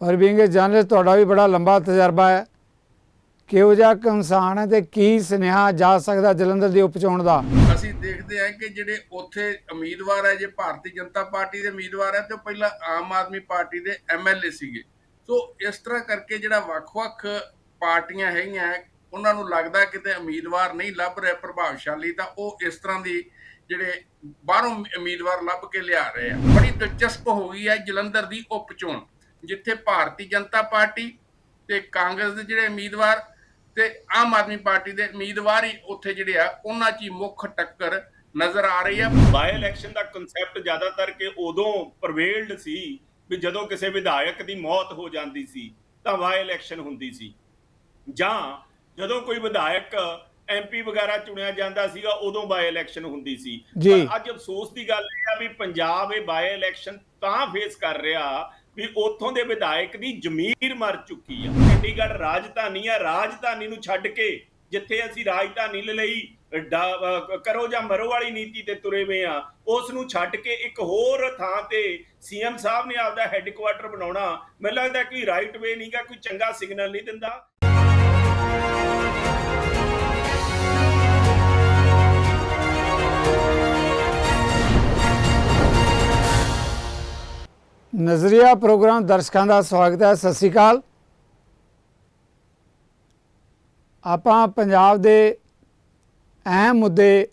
ਪਰ being journalist ਤੁਹਾਡਾ ਵੀ ਬੜਾ ਲੰਬਾ ਤਜਰਬਾ ਹੈ। ਕਿਹੋ ਜਿਹਾ ਇਨਸਾਨ ਹੈ ਤੇ ਕੀ ਸੁਨੇਹਾ ਜਾ ਸਕਦਾ ਜਲੰਧਰ ਦੀ ਉਪਚੋਣ ਦਾ? ਅਸੀਂ ਦੇਖਦੇ ਹਾਂ ਕਿ ਜਿਹੜੇ ਉੱਥੇ ਉਮੀਦਵਾਰ ਹੈ, ਜੇ ਭਾਰਤੀ ਜਨਤਾ ਪਾਰਟੀ ਦੇ ਉਮੀਦਵਾਰ ਹੈ ਤੇ ਉਹ ਪਹਿਲਾਂ ਆਮ ਆਦਮੀ ਪਾਰਟੀ ਦੇ ਐਮਐਲਏ ਸੀਗੇ। ਸੋ ਇਸ ਤਰ੍ਹਾਂ ਕਰਕੇ ਜਿਹੜਾ ਵੱਖ-ਵੱਖ ਪਾਰਟੀਆਂ ਹੈਗੀਆਂ ਉਹਨਾਂ ਨੂੰ ਲੱਗਦਾ ਕਿਤੇ ਉਮੀਦਵਾਰ ਨਹੀਂ ਲੱਭ ਰਿਹਾ, ਪ੍ਰਭਾਵਸ਼ਾਲੀ ਤਾਂ ਉਹ ਇਸ ਤਰ੍ਹਾਂ ਦੀ ਜਿਹੜੇ ਬਾਹਰੋਂ ਉਮੀਦਵਾਰ ਲੱਭ ਕੇ ਲਿਆ ਰਹੇ ਆ। ਬੜੀ ਦਿਲਚਸਪ ਹੋ ਗਈ ਹੈ ਜਲੰਧਰ ਦੀ ਉਪਚੋਣ ਜਿੱਥੇ ਭਾਰਤੀ ਜਨਤਾ ਪਾਰਟੀ ਤੇ ਕਾਂਗਰਸ ਦੇ ਜਿਹੜੇ ਉਮੀਦਵਾਰ ਤੇ ਆਮ ਆਦਮੀ ਪਾਰਟੀ ਦੇ ਉਮੀਦਵਾਰ ਹੀ ਉੱਥੇ ਜਿਹੜੇ ਆ ਉਹਨਾਂ 'ਚ ਹੀ ਮੁੱਖ ਟੱਕਰ ਨਜ਼ਰ ਆ ਰਹੀ ਆ। ਬਾਈ ਇਲੈਕਸ਼ਨ ਦਾ ਕਨਸੈਪਟ ਜ਼ਿਆਦਾਤਰ ਕਿ ਉਦੋਂ ਪ੍ਰਵੇਲਡ ਸੀ ਵੀ ਜਦੋਂ ਕਿਸੇ ਵਿਧਾਇਕ ਦੀ ਮੌਤ ਹੋ ਜਾਂਦੀ ਸੀ ਤਾਂ ਬਾਈ ਇਲੈਕਸ਼ਨ ਹੁੰਦੀ ਸੀ। ਜਾਂ ਜਦੋਂ ਕੋਈ ਵਿਧਾਇਕ ਐਮਪੀ ਵਗੈਰਾ ਚੁਣਿਆ ਜਾਂਦਾ ਸੀਗਾ ਉਦੋਂ ਬਾਈ ਇਲੈਕਸ਼ਨ ਹੁੰਦੀ ਸੀ। ਪਰ ਅੱਜ ਅਫਸੋਸ ਦੀ ਗੱਲ ਇਹ ਆ ਵੀ ਪੰਜਾਬ ਇਹ ਬਾਈ ਇਲੈਕਸ਼ਨ ਤਾਂ ਫੇਸ ਕਰ ਰਿਹਾ ਵੀ ਉੱਥੋਂ ਦੇ ਵਿਧਾਇਕ ਦੀ ਜ਼ਮੀਰ ਮਰ ਚੁੱਕੀ ਆ। ਚੰਡੀਗੜ੍ਹ ਰਾਜਧਾਨੀ ਆ, ਰਾਜਧਾਨੀ ਨੂੰ ਛੱਡ ਕੇ ਜਿੱਥੇ ਅਸੀਂ ਰਾਜਧਾਨੀ ਲੈ ਲਈ ਕਰੋ ਜਾਂ ਮਰੋ ਵਾਲੀ ਨੀਤੀ ਤੇ ਤੁਰੇ ਹੋਏ ਆ, ਉਸ ਨੂੰ ਛੱਡ ਕੇ ਇੱਕ ਹੋਰ ਥਾਂ ਤੇ ਸੀਐਮ ਸਾਹਿਬ ਨੇ ਆਪਦਾ ਹੈੱਡਕੁਆਟਰ ਬਣਾਉਣਾ। ਮੈਨੂੰ ਲੱਗਦਾ ਕੋਈ ਰਾਈਟ ਵੇ ਨਹੀਂਗਾ ਕੋਈ ਚੰਗਾ ਸਿਗਨਲ ਨਹੀਂ ਦਿੰਦਾ। ਨਜ਼ਰੀਆ ਪ੍ਰੋਗਰਾਮ ਦਰਸ਼ਕਾਂ ਦਾ ਸਵਾਗਤ ਹੈ, ਸਤਿ ਸ੍ਰੀ ਅਕਾਲ। ਆਪਾਂ ਪੰਜਾਬ ਦੇ ਅਹਿਮ ਮੁੱਦੇ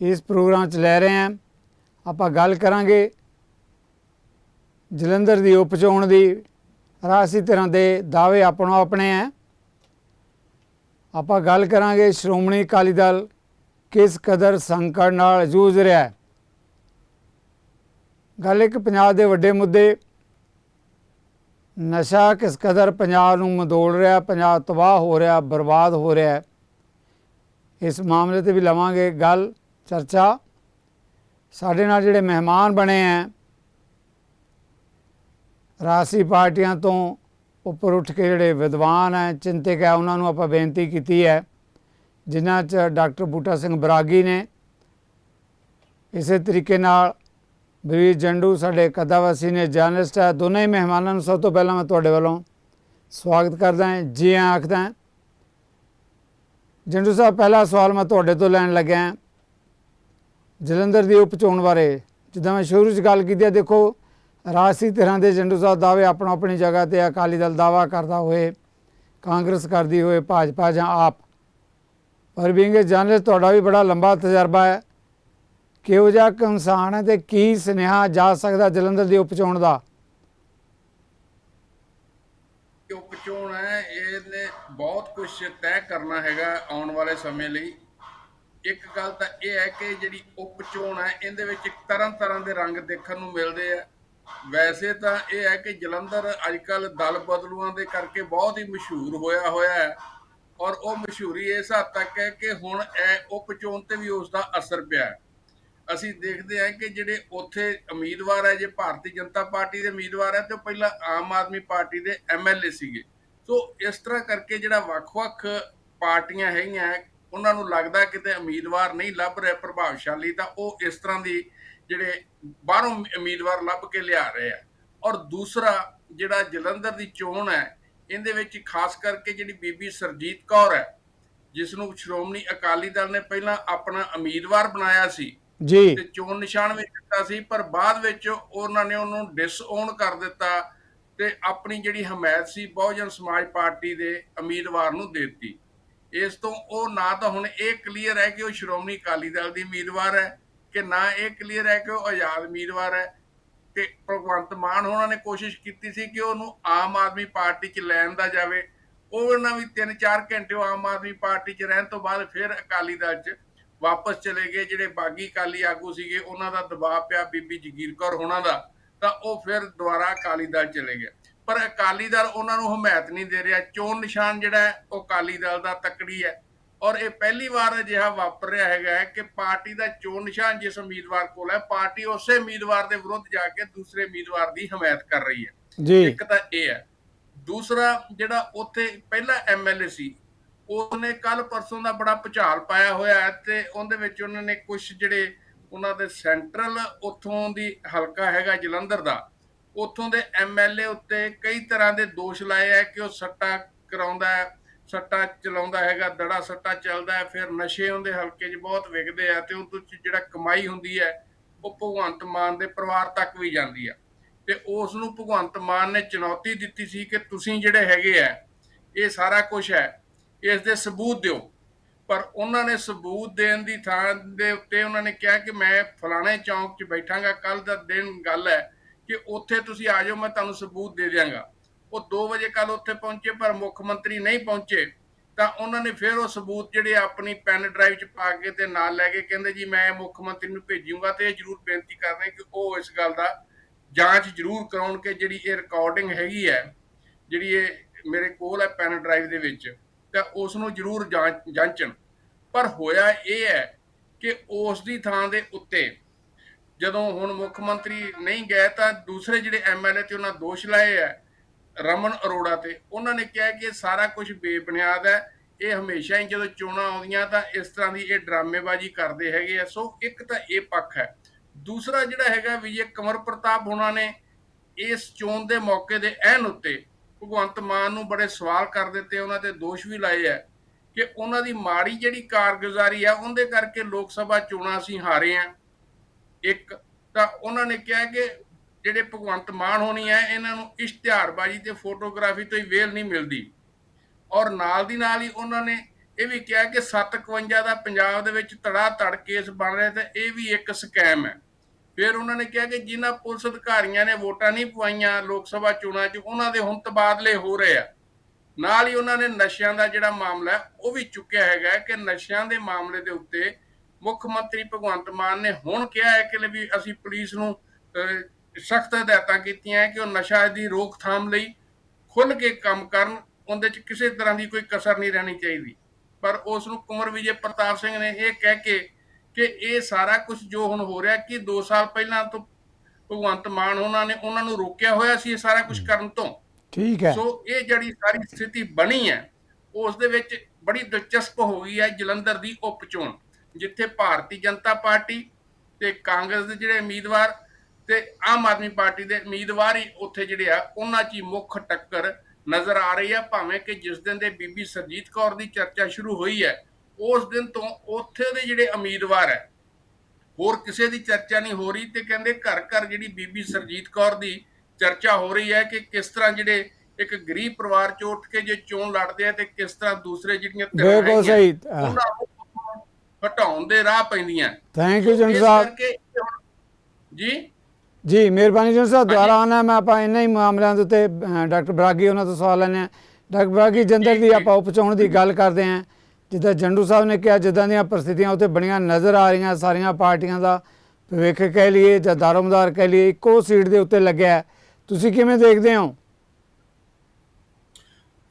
ਇਸ ਪ੍ਰੋਗਰਾਮ 'ਚ ਲੈ ਰਹੇ ਹਾਂ। ਆਪਾਂ ਗੱਲ ਕਰਾਂਗੇ ਜਲੰਧਰ ਦੀ ਉਪਚੋਣ ਦੀ ਰਾਸੀ ਤਰ੍ਹਾਂ ਦੇ ਦਾਅਵੇ ਆਪਣੋ ਆਪਣੇ ਹੈ। ਆਪਾਂ ਗੱਲ ਕਰਾਂਗੇ ਸ਼੍ਰੋਮਣੀ ਅਕਾਲੀ ਦਲ ਕਿਸ ਕਦਰ ਸੰਕਟ ਨਾਲ ਜੂਝ ਰਿਹਾ ਹੈ। ਗੱਲ ਇੱਕ ਪੰਜਾਬ ਦੇ ਵੱਡੇ ਮੁੱਦੇ, ਨਸ਼ਾ ਕਿਸ ਕਦਰ ਪੰਜਾਬ ਨੂੰ ਮਦੋੜ ਰਿਹਾ, ਪੰਜਾਬ ਤਬਾਹ ਹੋ ਰਿਹਾ, ਬਰਬਾਦ ਹੋ ਰਿਹਾ ਇਸ ਮਾਮਲੇ ਤੇ ਵੀ ਲਵਾਂਗੇ ਗੱਲ, ਚਰਚਾ। ਸਾਡੇ ਨਾਲ ਜਿਹੜੇ ਮਹਿਮਾਨ ਬਣੇ ਹੈ, ਰਾਸੀ ਪਾਰਟੀਆਂ ਤੋਂ ਉੱਪਰ ਉੱਠ ਕੇ ਜਿਹੜੇ ਵਿਦਵਾਨ ਹੈ, ਚਿੰਤਕ ਹੈ, ਉਹਨਾਂ ਨੂੰ ਆਪਾਂ ਬੇਨਤੀ ਕੀਤੀ ਹੈ, ਜਿਨ੍ਹਾਂ 'ਚ ਡਾਕਟਰ ਬੂਟਾ ਸਿੰਘ ਬਰਾਗੀ ਨੇ, ਇਸੇ ਤਰੀਕੇ ਨਾਲ ਬਰੀਜ ਜੰਡੂ, ਸਾਡੇ ਕਦਾਵਾਸੀ ਨੇ ਜਰਨਲਿਸਟ ਹੈ। ਦੋਨੇ ਹੀ ਮਹਿਮਾਨਾਂ ਨੂੰ ਸਭ ਤੋਂ ਪਹਿਲਾਂ ਮੈਂ ਤੁਹਾਡੇ ਵੱਲੋਂ ਸਵਾਗਤ ਕਰਦਾ ਹਾਂ। ਜੀ ਆਇਆਂ ਆਖਦਾ ਜੰਡੂ ਸਾਹਿਬ, ਪਹਿਲਾ ਸਵਾਲ ਮੈਂ ਤੁਹਾਡੇ ਤੋਂ ਲੈਣ ਲੱਗਿਆ ਜਲੰਧਰ ਦੀ ਉਪ ਚੋਣ ਬਾਰੇ, ਜਿੱਦਾਂ ਮੈਂ ਸ਼ੁਰੂ 'ਚ ਗੱਲ ਕੀਤੀ ਹੈ, ਦੇਖੋ, ਰਾਜਸੀ ਧਿਰਾਂ ਦੇ ਜੰਡੂ ਸਾਹਿਬ ਦਾਅਵੇ ਆਪਣਾ ਆਪਣੀ ਜਗ੍ਹਾ ਤੇ ਅਕਾਲੀ ਦਲ ਦਾਵਾ ਕਰਦਾ ਹੋਏ, ਕਾਂਗਰਸ ਕਰਦੀ ਹੋਏ, ਭਾਜਪਾ ਜਾਂ ਆਪ। ਪਰ ਬੀਇੰਗ ਜਰਨਲਿਸਟ, ਤੁਹਾਡਾ ਵੀ ਬੜਾ ਲੰਬਾ ਤਜਰਬਾ ਹੈ। ਕਿਹੋ ਜਿਹਾ ਇਨਸਾਨ ਹੈ ਤੇ ਕੀ ਸੁਨੇਹਾ ਜਾ ਸਕਦਾ ਜਲੰਧਰ ਦੀ ਉਪਚੋਣ ਦਾ? ਉਪਚੋਣ ਹੈ, ਇਹਨੇ ਬਹੁਤ ਕੁਝ ਤੈਅ ਕਰਨਾ ਹੈਗਾ ਆਉਣ ਵਾਲੇ ਸਮੇਂ ਲਈ। ਇੱਕ ਗੱਲ ਤਾਂ ਇਹ ਹੈ ਕਿ ਜਿਹੜੀ ਉਪਚੋਣ ਹੈ, ਇਹਦੇ ਵਿੱਚ ਤਰ੍ਹਾਂ ਤਰ੍ਹਾਂ ਦੇ ਰੰਗ ਦੇਖਣ ਨੂੰ ਮਿਲਦੇ ਆ। ਵੈਸੇ ਤਾਂ ਇਹ ਹੈ ਕਿ ਜਲੰਧਰ ਅੱਜਕੱਲ ਦਲ ਬਦਲੂਆਂ ਦੇ ਕਰਕੇ ਬਹੁਤ ਹੀ ਮਸ਼ਹੂਰ ਹੋਇਆ ਹੋਇਆ ਹੈ। ਔਰ ਉਹ ਮਸ਼ਹੂਰੀ ਇਸ ਹੱਦ ਤੱਕ ਹੈ ਕਿ ਹੁਣ ਇਹ ਉਪਚੋਣ ਤੇ ਵੀ ਉਸ ਦਾ ਅਸਰ ਪਿਆ ਹੈ। ਅਸੀਂ ਦੇਖਦੇ ਹਾਂ ਕਿ ਜਿਹੜੇ ਉੱਥੇ ਉਮੀਦਵਾਰ ਹੈ, ਜੇ ਭਾਰਤੀ ਜਨਤਾ ਪਾਰਟੀ ਦੇ ਉਮੀਦਵਾਰ ਹੈ, ਤੇ ਉਹ ਪਹਿਲਾਂ ਆਮ ਆਦਮੀ ਪਾਰਟੀ ਦੇ ਐਮਐਲਏ ਸੀਗੇ। ਸੋ ਇਸ ਤਰ੍ਹਾਂ ਕਰਕੇ ਜਿਹੜਾ ਵੱਖ-ਵੱਖ ਪਾਰਟੀਆਂ ਹੈਗੀਆਂ, ਉਹਨਾਂ ਨੂੰ ਲੱਗਦਾ ਕਿਤੇ ਉਮੀਦਵਾਰ ਨਹੀਂ ਲੱਭ ਰਿਹਾ, ਪ੍ਰਭਾਵਸ਼ਾਲੀ, ਤਾਂ ਉਹ ਇਸ ਤਰ੍ਹਾਂ ਦੀ ਜਿਹੜੇ ਬਾਹਰੋਂ ਉਮੀਦਵਾਰ ਲੱਭ ਕੇ ਲਿਆ ਰਹੇ ਆ। ਔਰ ਦੂਸਰਾ ਜਿਹੜਾ ਜਲੰਧਰ ਦੀ ਚੋਣ ਹੈ, ਇਹਦੇ ਵਿੱਚ ਖਾਸ ਕਰਕੇ ਜਿਹੜੀ ਬੀਬੀ ਸਰਜੀਤ ਕੌਰ ਹੈ ਜਿਸ ਨੂੰ ਸ਼੍ਰੋਮਣੀ ਅਕਾਲੀ ਦਲ ਨੇ ਪਹਿਲਾਂ ਆਪਣਾ ਉਮੀਦਵਾਰ ਬਣਾਇਆ ਸੀ ਜੀ। ਤੇ ਚੋਣ ਨਿਸ਼ਾਨ ਵੀ ਦਿੱਤਾ ਸੀ, ਪਰ ਬਾਅਦ ਵਿੱਚ ਉਹਨਾਂ ਨੇ ਉਹਨੂੰ ਡਿਸਓਨ ਕਰ ਦਿੱਤਾ ਤੇ ਆਪਣੀ ਜਿਹੜੀ ਹਮਾਇਤ ਸੀ, ਬਹੁਜਨ ਸਮਾਜ ਪਾਰਟੀ ਦੇ ਉਮੀਦਵਾਰ ਨੂੰ ਦੇ ਦਿੱਤੀ। ਇਸ ਤੋਂ ਉਹ ਨਾ ਤਾਂ ਹੁਣ ਇਹ ਕਲੀਅਰ ਹੈ ਕਿ ਉਹ ਸ਼੍ਰੋਮਣੀ ਅਕਾਲੀ ਦਲ ਦੀ ਉਮੀਦਵਾਰ ਹੈ, ਕਿ ਨਾ ਇਹ ਕਲੀਅਰ ਹੈ ਕਿ ਉਹ ਆਜ਼ਾਦ ਉਮੀਦਵਾਰ ਹੈ ਤੇ ਭਗਵੰਤ ਮਾਨ ਉਹਨਾਂ ਨੇ ਕੋਸ਼ਿਸ਼ ਕੀਤੀ ਸੀ ਕਿ ਉਹਨੂੰ ਆਮ ਆਦਮੀ ਪਾਰਟੀ 'ਚ ਲੈਣ ਦਾ ਜਾਵੇ। ਉਹਨਾਂ ਵੀ 3-4 ਘੰਟੇ ਆਮ ਆਦਮੀ ਪਾਰਟੀ 'ਚ ਰਹਿਣ ਤੋਂ ਬਾਅਦ ਫਿਰ ਅਕਾਲੀ ਦਲ 'ਚ ਵਾਪਸ ਚਲੇ ਗਏ ਜਿਹੜੇ ਬਾਗੀ ਅਕਾਲੀ ਆਗੂ ਸੀਗੇ ਉਹਨਾਂ ਦਾ ਦਬਾਅ ਪਿਆ ਬੀਬੀ ਜਗੀਰ ਕੌਰ ਉਹਨਾਂ ਦਾ ਤਾਂ ਉਹ ਫਿਰ ਦੁਬਾਰਾ ਅਕਾਲੀ ਦਲ ਚਲੇ ਗਏ। ਪਰ ਅਕਾਲੀ ਦਲ ਉਹਨਾਂ ਨੂੰ ਹਮਾਇਤ ਨਹੀਂ ਦੇ ਰਿਹਾ। ਚੋਣ ਨਿਸ਼ਾਨ ਜਿਹੜਾ ਉਹ ਅਕਾਲੀ ਦਲ ਦਾ ਤਕੜੀ ਹੈ। ਔਰ ਇਹ ਪਹਿਲੀ ਵਾਰ ਅਜਿਹਾ ਵਾਪਰ ਰਿਹਾ ਹੈਗਾ ਹੈ ਕਿ ਪਾਰਟੀ ਦਾ ਚੋਣ ਨਿਸ਼ਾਨ ਜਿਸ ਉਮੀਦਵਾਰ ਕੋਲ ਹੈ ਪਾਰਟੀ ਉਸੇ ਉਮੀਦਵਾਰ ਦੇ ਵਿਰੁੱਧ ਜਾ ਕੇ ਦੂਸਰੇ ਉਮੀਦਵਾਰ ਦੀ ਹਮਾਇਤ ਕਰ ਰਹੀ ਹੈ। ਜੀ। ਇੱਕ ਤਾਂ ਇਹ ਹੈ। ਦੂਸਰਾ ਜਿਹੜਾ ਉੱਥੇ ਪਹਿਲਾ ਐਮਐਲਏ ਸੀ ਉਹਨੇ ਕੱਲ ਪਰਸੋਂ ਦਾ ਬੜਾ ਭੁਚਾਲ ਪਾਇਆ ਹੋਇਆ ਹੈ ਤੇ ਉਹਦੇ ਵਿੱਚ ਉਹਨਾਂ ਨੇ ਕੁਝ ਜਿਹੜੇ ਉਹਨਾਂ ਦੇ ਸੈਂਟਰਲ ਉੱਥੋਂ ਦੀ ਹਲਕਾ ਹੈਗਾ ਜਲੰਧਰ ਦਾ, ਉੱਥੋਂ ਦੇ ਐਮਐਲਏ ਉੱਤੇ ਕਈ ਤਰ੍ਹਾਂ ਦੇ ਦੋਸ਼ ਲਾਏ ਆ ਕਿ ਉਹ ਸੱਟਾ ਕਰਾਉਂਦਾ ਹੈ, ਸੱਟਾ ਚਲਾਉਂਦਾ ਹੈਗਾ, ਦੜਾ ਸੱਟਾ ਚੱਲਦਾ ਹੈ, ਫਿਰ ਨਸ਼ੇ ਉਹਦੇ ਹਲਕੇ 'ਚ ਬਹੁਤ ਵਿਕਦੇ ਆ ਤੇ ਉਹ ਚ ਜਿਹੜਾ ਕਮਾਈ ਹੁੰਦੀ ਹੈ, ਉਹ ਭਗਵੰਤ ਮਾਨ ਦੇ ਪਰਿਵਾਰ ਤੱਕ ਵੀ ਜਾਂਦੀ ਆ। ਤੇ ਉਸ ਨੂੰ ਭਗਵੰਤ ਮਾਨ ਨੇ ਚੁਣੌਤੀ ਦਿੱਤੀ ਸੀ ਕਿ ਤੁਸੀਂ ਜਿਹੜੇ ਹੈਗੇ ਆ, ਇਹ ਸਾਰਾ ਕੁਝ ਹੈ ਇਸ ਦੇ ਸਬੂਤ ਦਿਓ। ਪਰ ਉਹਨਾਂ ਨੇ ਸਬੂਤ ਦੇਣ ਦੀ ਥਾਂ ਦੇ ਉੱਤੇ ਉਹਨਾਂ ਨੇ ਕਿਹਾ ਕਿ ਮੈਂ ਫਲਾਣੇ ਚੌਂਕ 'ਚ ਬੈਠਾਂਗਾ ਕੱਲ ਦਾ ਦਿਨ ਗੱਲ ਹੈ ਕਿ ਉੱਥੇ ਤੁਸੀਂ ਆ ਜਾਓ, ਮੈਂ ਤੁਹਾਨੂੰ ਸਬੂਤ ਦੇ ਦਿਆਂਗਾ। ਉਹ 2 ਵਜੇ ਕੱਲ ਉੱਥੇ ਪਹੁੰਚੇ, ਪਰ ਮੁੱਖ ਮੰਤਰੀ ਨਹੀਂ ਪਹੁੰਚੇ। ਤਾਂ ਉਹਨਾਂ ਨੇ ਫਿਰ ਉਹ ਸਬੂਤ ਜਿਹੜੇ ਆਪਣੀ ਪੈਨ ਡਰਾਈਵ 'ਚ ਪਾ ਕੇ ਤੇ ਨਾਲ ਲੈ ਕੇ ਕਹਿੰਦੇ, ਜੀ, ਮੈਂ ਮੁੱਖ ਮੰਤਰੀ ਨੂੰ ਭੇਜੂੰਗਾ ਤੇ ਇਹ ਜ਼ਰੂਰ ਬੇਨਤੀ ਕਰਦੇ ਕਿ ਉਹ ਇਸ ਗੱਲ ਦਾ ਜਾਂਚ ਜ਼ਰੂਰ ਕਰਾਉਣ ਕਿ ਜਿਹੜੀ ਇਹ ਰਿਕਾਰਡਿੰਗ ਹੈਗੀ ਹੈ, ਜਿਹੜੀ ਇਹ ਮੇਰੇ ਕੋਲ ਹੈ ਪੈਨ ਡਰਾਈਵ ਦੇ ਵਿੱਚ ਤਾਂ ਉਸ ਨੂੰ ਜ਼ਰੂਰ ਜਾਂਚ- ਜਾਂਚਣ। ਪਰ ਹੋਇਆ ਇਹ ਹੈ ਕਿ ਉਸ ਦੀ ਥਾਂ ਦੇ ਉੱਤੇ ਜਦੋਂ ਹੁਣ ਮੁੱਖ ਮੰਤਰੀ ਨਹੀਂ ਗਏ ਤਾਂ ਦੂਸਰੇ ਜਿਹੜੇ ਐਮਐਲਏ ਤੇ ਉਹਨਾਂ ਦੋਸ਼ ਲਾਏ ਹੈ ਰਮਨ ਅਰੋੜਾ ਤੇ, ਉਹਨਾਂ ਨੇ ਕਿਹਾ ਕਿ ਇਹ ਸਾਰਾ ਕੁਝ ਬੇਬੁਨਿਆਦ ਹੈ, ਇਹ ਹਮੇਸ਼ਾ ਹੀ ਜਦੋਂ ਚੋਣਾਂ ਆਉਂਦੀਆਂ ਤਾਂ ਇਸ ਤਰ੍ਹਾਂ ਦੀ ਇਹ ਡਰਾਮੇਬਾਜ਼ੀ ਕਰਦੇ ਹੈਗੇ ਆ। ਸੋ ਇੱਕ ਤਾਂ ਇਹ ਪੱਖ ਹੈ। ਦੂਸਰਾ ਜਿਹੜਾ ਹੈਗਾ ਵਿਜੇ ਕਮਰ ਪ੍ਰਤਾਪ ਹੋਣਾ ਨੇ ਇਸ ਚੋਣ ਦੇ ਮੌਕੇ ਦੇ ਐਨ ਉੱਤੇ ਭਗਵੰਤ ਮਾਨ ਨੂੰ ਬੜੇ ਸਵਾਲ ਕਰ ਦਿੱਤੇ, ਉਹਨਾਂ ਤੇ ਦੋਸ਼ ਵੀ ਲਾਏ ਹੈ ਕਿ ਉਹਨਾਂ ਦੀ ਮਾੜੀ ਜਿਹੜੀ ਕਾਰਗੁਜ਼ਾਰੀ ਆ, ਉਹਦੇ ਕਰਕੇ ਲੋਕ ਸਭਾ ਚੋਣਾਂ ਅਸੀਂ ਹਾਰੇ ਆ। ਇੱਕ ਤਾਂ ਉਹਨਾਂ ਨੇ ਕਿਹਾ ਕਿ ਜਿਹੜੇ ਭਗਵੰਤ ਮਾਨ ਹੋਣੀ ਹੈ ਇਹਨਾਂ ਨੂੰ ਇਸ਼ਤਿਹਾਰਬਾਜ਼ੀ ਤੇ ਫੋਟੋਗ੍ਰਾਫੀ ਤੋਂ ਹੀ ਵੇਲ ਨਹੀਂ ਮਿਲਦੀ। ਔਰ ਨਾਲ ਦੀ ਨਾਲ ਹੀ ਉਹਨਾਂ ਨੇ ਇਹ ਵੀ ਕਿਹਾ ਕਿ 751 ਦਾ ਪੰਜਾਬ ਦੇ ਵਿੱਚ ਤੜਾ ਤੜ ਕੇਸ ਬਣ ਰਿਹਾ ਤੇ ਇਹ ਵੀ ਇੱਕ ਸਕੈਮ ਹੈ। ਫਿਰ ਉਹਨਾਂ ਨੇ ਕਿਹਾ ਕਿ ਜਿਨ੍ਹਾਂ ਪੁਲਿਸ ਅਧਿਕਾਰੀਆਂ ਨੇ ਵੋਟਾਂ ਨਹੀਂ ਪਵਾਈਆਂ ਲੋਕ ਸਭਾ ਚੋਣਾਂ 'ਚ, ਉਹਨਾਂ ਦੇ ਹੁਣ ਤਬਾਦਲੇ ਹੋ ਰਹੇ ਆ। ਨਾਲ ਹੀ ਉਹਨਾਂ ਨੇ ਨਸ਼ਿਆਂ ਦਾ ਜਿਹੜਾ ਮਾਮਲਾ ਉਹ ਵੀ ਚੁੱਕਿਆ ਹੈਗਾ ਕਿ ਨਸ਼ਿਆਂ ਦੇ ਮਾਮਲੇ ਦੇ ਉੱਤੇ ਮੁੱਖ ਮੰਤਰੀ ਭਗਵੰਤ ਮਾਨ ਨੇ ਹੁਣ ਕਿਹਾ ਹੈ ਕਿ ਵੀ ਅਸੀਂ ਪੁਲਿਸ ਨੂੰ ਸਖਤ ਹਦਾਇਤਾਂ ਕੀਤੀਆਂ ਕਿ ਉਹ ਨਸ਼ਾ ਦੀ ਰੋਕਥਾਮ ਲਈ ਖੁੱਲ ਕੇ ਕੰਮ ਕਰਨ, ਉਹਦੇ 'ਚ ਕਿਸੇ ਤਰ੍ਹਾਂ ਦੀ ਕੋਈ ਕਸਰ ਨਹੀਂ ਰਹਿਣੀ ਚਾਹੀਦੀ। ਪਰ ਉਸ ਨੂੰ ਕੁਮਰ ਵਿਜੇ ਪ੍ਰਤਾਪ ਸਿੰਘ ਨੇ ਇਹ ਕਹਿ ਕੇ ਕਿ ਇਹ ਸਾਰਾ ਕੁਝ ਜੋ ਹੁਣ ਹੋ ਰਿਹਾ ਕਿ 2 ਸਾਲ ਪਹਿਲਾਂ ਤੋਂ ਭਗਵੰਤ ਮਾਨ ਉਹਨਾਂ ਨੇ ਉਹਨਾਂ ਨੂੰ ਰੋਕਿਆ ਹੋਇਆ ਸੀ ਇਹ ਸਾਰਾ ਕੁਝ ਕਰਨ ਤੋਂ। ਠੀਕ ਹੈ। ਸੋ ਇਹ ਜਿਹੜੀ ਸਾਰੀ ਸਥਿਤੀ ਬਣੀ ਹੈ ਉਸ ਦੇ ਵਿੱਚ ਬੜੀ ਦਿਲਚਸਪ ਹੋ ਗਈ ਹੈ ਜਲੰਧਰ ਦੀ ਉਪ ਚੋਣ ਜਿੱਥੇ ਭਾਰਤੀ ਜਨਤਾ ਪਾਰਟੀ ਤੇ ਕਾਂਗਰਸ ਦੇ ਜਿਹੜੇ ਉਮੀਦਵਾਰ ਤੇ ਆਮ ਆਦਮੀ ਪਾਰਟੀ ਦੇ ਉਮੀਦਵਾਰ ਹੀ ਉੱਥੇ ਜਿਹੜੇ ਆ ਉਹਨਾਂ 'ਚ ਹੀ ਮੁੱਖ ਟੱਕਰ ਨਜ਼ਰ ਆ ਰਹੀ ਹੈ ਭਾਵੇਂ ਕਿ ਜਿਸ ਦਿਨ ਦੇ ਬੀਬੀ ਸਰਜੀਤ ਕੌਰ ਦੀ ਚਰਚਾ ਸ਼ੁਰੂ ਹੋਈ ਹੈ ਉਸ ਦਿਨ ਤੋਂ ਉੱਥੇ ਦੇ ਜਿਹੜੇ ਉਮੀਦਵਾਰ ਹੈ ਹੋਰ ਕਿਸੇ ਦੀ ਚਰਚਾ ਨਹੀਂ ਹੋ ਰਹੀ ਤੇ ਕਹਿੰਦੇ ਘਰ ਘਰ ਜਿਹੜੀ ਬੀਬੀ ਸਰਜੀਤ ਕੌਰ ਦੀ ਚਰਚਾ ਹੋ ਰਹੀ ਹੈ ਕਿ ਕਿਸ ਤਰ੍ਹਾਂ ਜਿਹੜੇ ਇੱਕ ਗਰੀਬ ਪਰਿਵਾਰ ਚੋਂ ਉੱਠ ਕੇ ਜੇ ਚੋਣ ਲੜਦੇ ਆ ਤੇ ਕਿਸ ਤਰ੍ਹਾਂ ਦੂਸਰੇ ਜਿਹੜੀਆਂ ਬਿਲਕੁਲ ਸਹੀ। ਹਟਾਉਣ ਦੇ ਰਾਹ ਪੈਂਦੀਆਂ। ਥੈਂਕ ਯੂ ਇਸ ਸਾਹਿਬ। ਜੀ? ਜੀ ਮਿਹਰਬਾਨੀ ਜੰਡ ਸਾਹਿਬ ਦੁਆਰਾ ਆਉਣਾ ਮੈਂ ਆਪਾਂ ਇਹਨਾਂ ਹੀ ਮਾਮਲਿਆਂ ਦੇ ਉੱਤੇ ਡਾਕਟਰ ਬਰਾਗੀ ਉਹਨਾਂ ਤੋਂ ਸਵਾਲ ਲੈਣੇ ਆ ਡਾਕਟਰ ਬਰਾਗੀ ਜੰਦਰ ਦੀ ਆਪਾਂ ਉਪਚੋਣ ਦੀ ਗੱਲ ਕਰਦੇ ਹਾਂ। ਜਿੱਦਾਂ ਜੰਡੂ ਸਾਹਿਬ ਨੇ ਕਿਹਾ, ਜਿੱਦਾਂ ਦੀਆਂ ਪ੍ਰਸਥਿਤੀਆਂ ਉੱਤੇ ਬਣੀਆਂ ਨਜ਼ਰ ਆ ਰਹੀਆਂ ਸਾਰੀਆਂ ਪਾਰਟੀਆਂ ਦਾ ਭਵਿੱਖ ਕਹਿ ਲਈਏ ਜਾਂ ਦਾਰੋਮਦਾਰ ਕਹਿ ਲਈਏ, ਇੱਕੋ ਸੀਟ ਦੇ ਉੱਤੇ ਲੱਗਿਆ ਤੁਸੀਂ ਕਿਵੇਂ ਦੇਖਦੇ ਹੋ?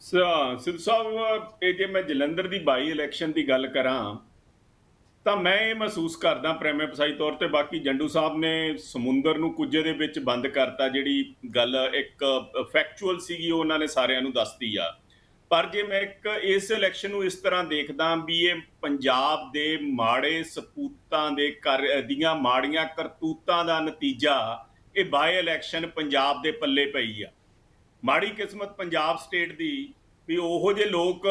ਸਿੱਧ ਸਾਹਿਬ, ਇਹ ਜੇ ਮੈਂ ਜਲੰਧਰ ਦੀ ਬਾਈ ਇਲੈਕਸ਼ਨ ਦੀ ਗੱਲ ਕਰਾਂ, ਤਾਂ ਮੈਂ ਇਹ ਮਹਿਸੂਸ ਕਰਦਾ ਪ੍ਰੇਮੇ ਪਸਾਈ ਤੌਰ ਤੇ। ਬਾਕੀ ਜੰਡੂ ਸਾਹਿਬ ਨੇ ਸਮੁੰਦਰ ਨੂੰ ਕੁੱਜੇ ਦੇ ਵਿੱਚ ਬੰਦ ਕਰਤਾ, ਜਿਹੜੀ ਗੱਲ ਇੱਕ ਫੈਕਚੁਅਲ ਸੀਗੀ ਉਹਨਾਂ ਨੇ ਸਾਰਿਆਂ ਨੂੰ ਦੱਸਤੀ ਆ। ਪਰ ਜੇ ਮੈਂ ਇੱਕ ਇਸ ਇਲੈਕਸ਼ਨ ਨੂੰ ਇਸ ਤਰ੍ਹਾਂ ਦੇਖਦਾ ਵੀ ਇਹ ਪੰਜਾਬ ਦੇ ਮਾੜੇ ਸਪੂਤਾਂ ਦੇ ਕਰ ਦੀਆਂ ਮਾੜੀਆਂ ਕਰਤੂਤਾਂ ਦਾ ਨਤੀਜਾ ਇਹ ਬਾਈ ਇਲੈਕਸ਼ਨ ਪੰਜਾਬ ਦੇ ਪੱਲੇ ਪਈ ਆ। ਮਾੜੀ ਕਿਸਮਤ ਪੰਜਾਬ ਸਟੇਟ ਦੀ ਵੀ ਉਹੋ ਜਿਹੇ ਲੋਕ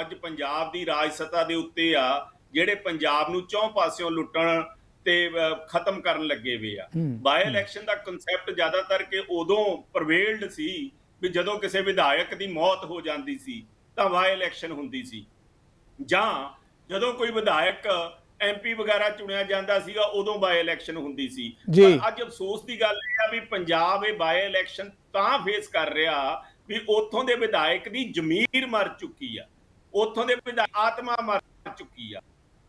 ਅੱਜ ਪੰਜਾਬ ਦੀ ਰਾਜ ਸੱਤਾ ਦੇ ਉੱਤੇ ਆ ਜਿਹੜੇ ਪੰਜਾਬ ਨੂੰ ਚੌਂ ਪਾਸਿਓਂ ਲੁੱਟਣ ਤੇ ਖਤਮ ਕਰਨ ਲੱਗੇ ਵੇ ਆ। ਬਾਈ ਇਲੈਕਸ਼ਨ ਦਾ ਕਨਸੈਪਟ ਜ਼ਿਆਦਾਤਰ ਕਿ ਉਦੋਂ ਪ੍ਰਵੇਲਡ ਸੀ ਵੀ ਜਦੋਂ ਕਿਸੇ ਵਿਧਾਇਕ ਦੀ ਮੌਤ ਹੋ ਜਾਂਦੀ ਸੀ ਤਾਂ ਬਾਈ ਇਲੈਕਸ਼ਨ ਹੁੰਦੀ ਸੀ। ਜਾਂ ਜਦੋਂ ਕੋਈ ਵਿਧਾਇਕ ਐਮਪੀ ਵਗੈਰਾ ਚੁਣਿਆ ਜਾਂਦਾ ਸੀਗਾ ਉਦੋਂ ਬਾਈ ਇਲੈਕਸ਼ਨ ਹੁੰਦੀ ਸੀ। ਪਰ ਅੱਜ ਅਫਸੋਸ ਦੀ ਗੱਲ ਇਹ ਆ ਵੀ ਪੰਜਾਬ ਇਹ ਬਾਈ ਇਲੈਕਸ਼ਨ ਤਾਂ ਫੇਸ ਕਰ ਰਿਹਾ ਵੀ ਉੱਥੋਂ ਦੇ ਵਿਧਾਇਕ ਦੀ ਜ਼ਮੀਰ ਮਰ ਚੁੱਕੀ ਆ। ਉੱਥੋਂ ਦੇ ਵਿਧਾਇਕ ਆਤਮਾ ਮਰ ਚੁੱਕੀ ਆ।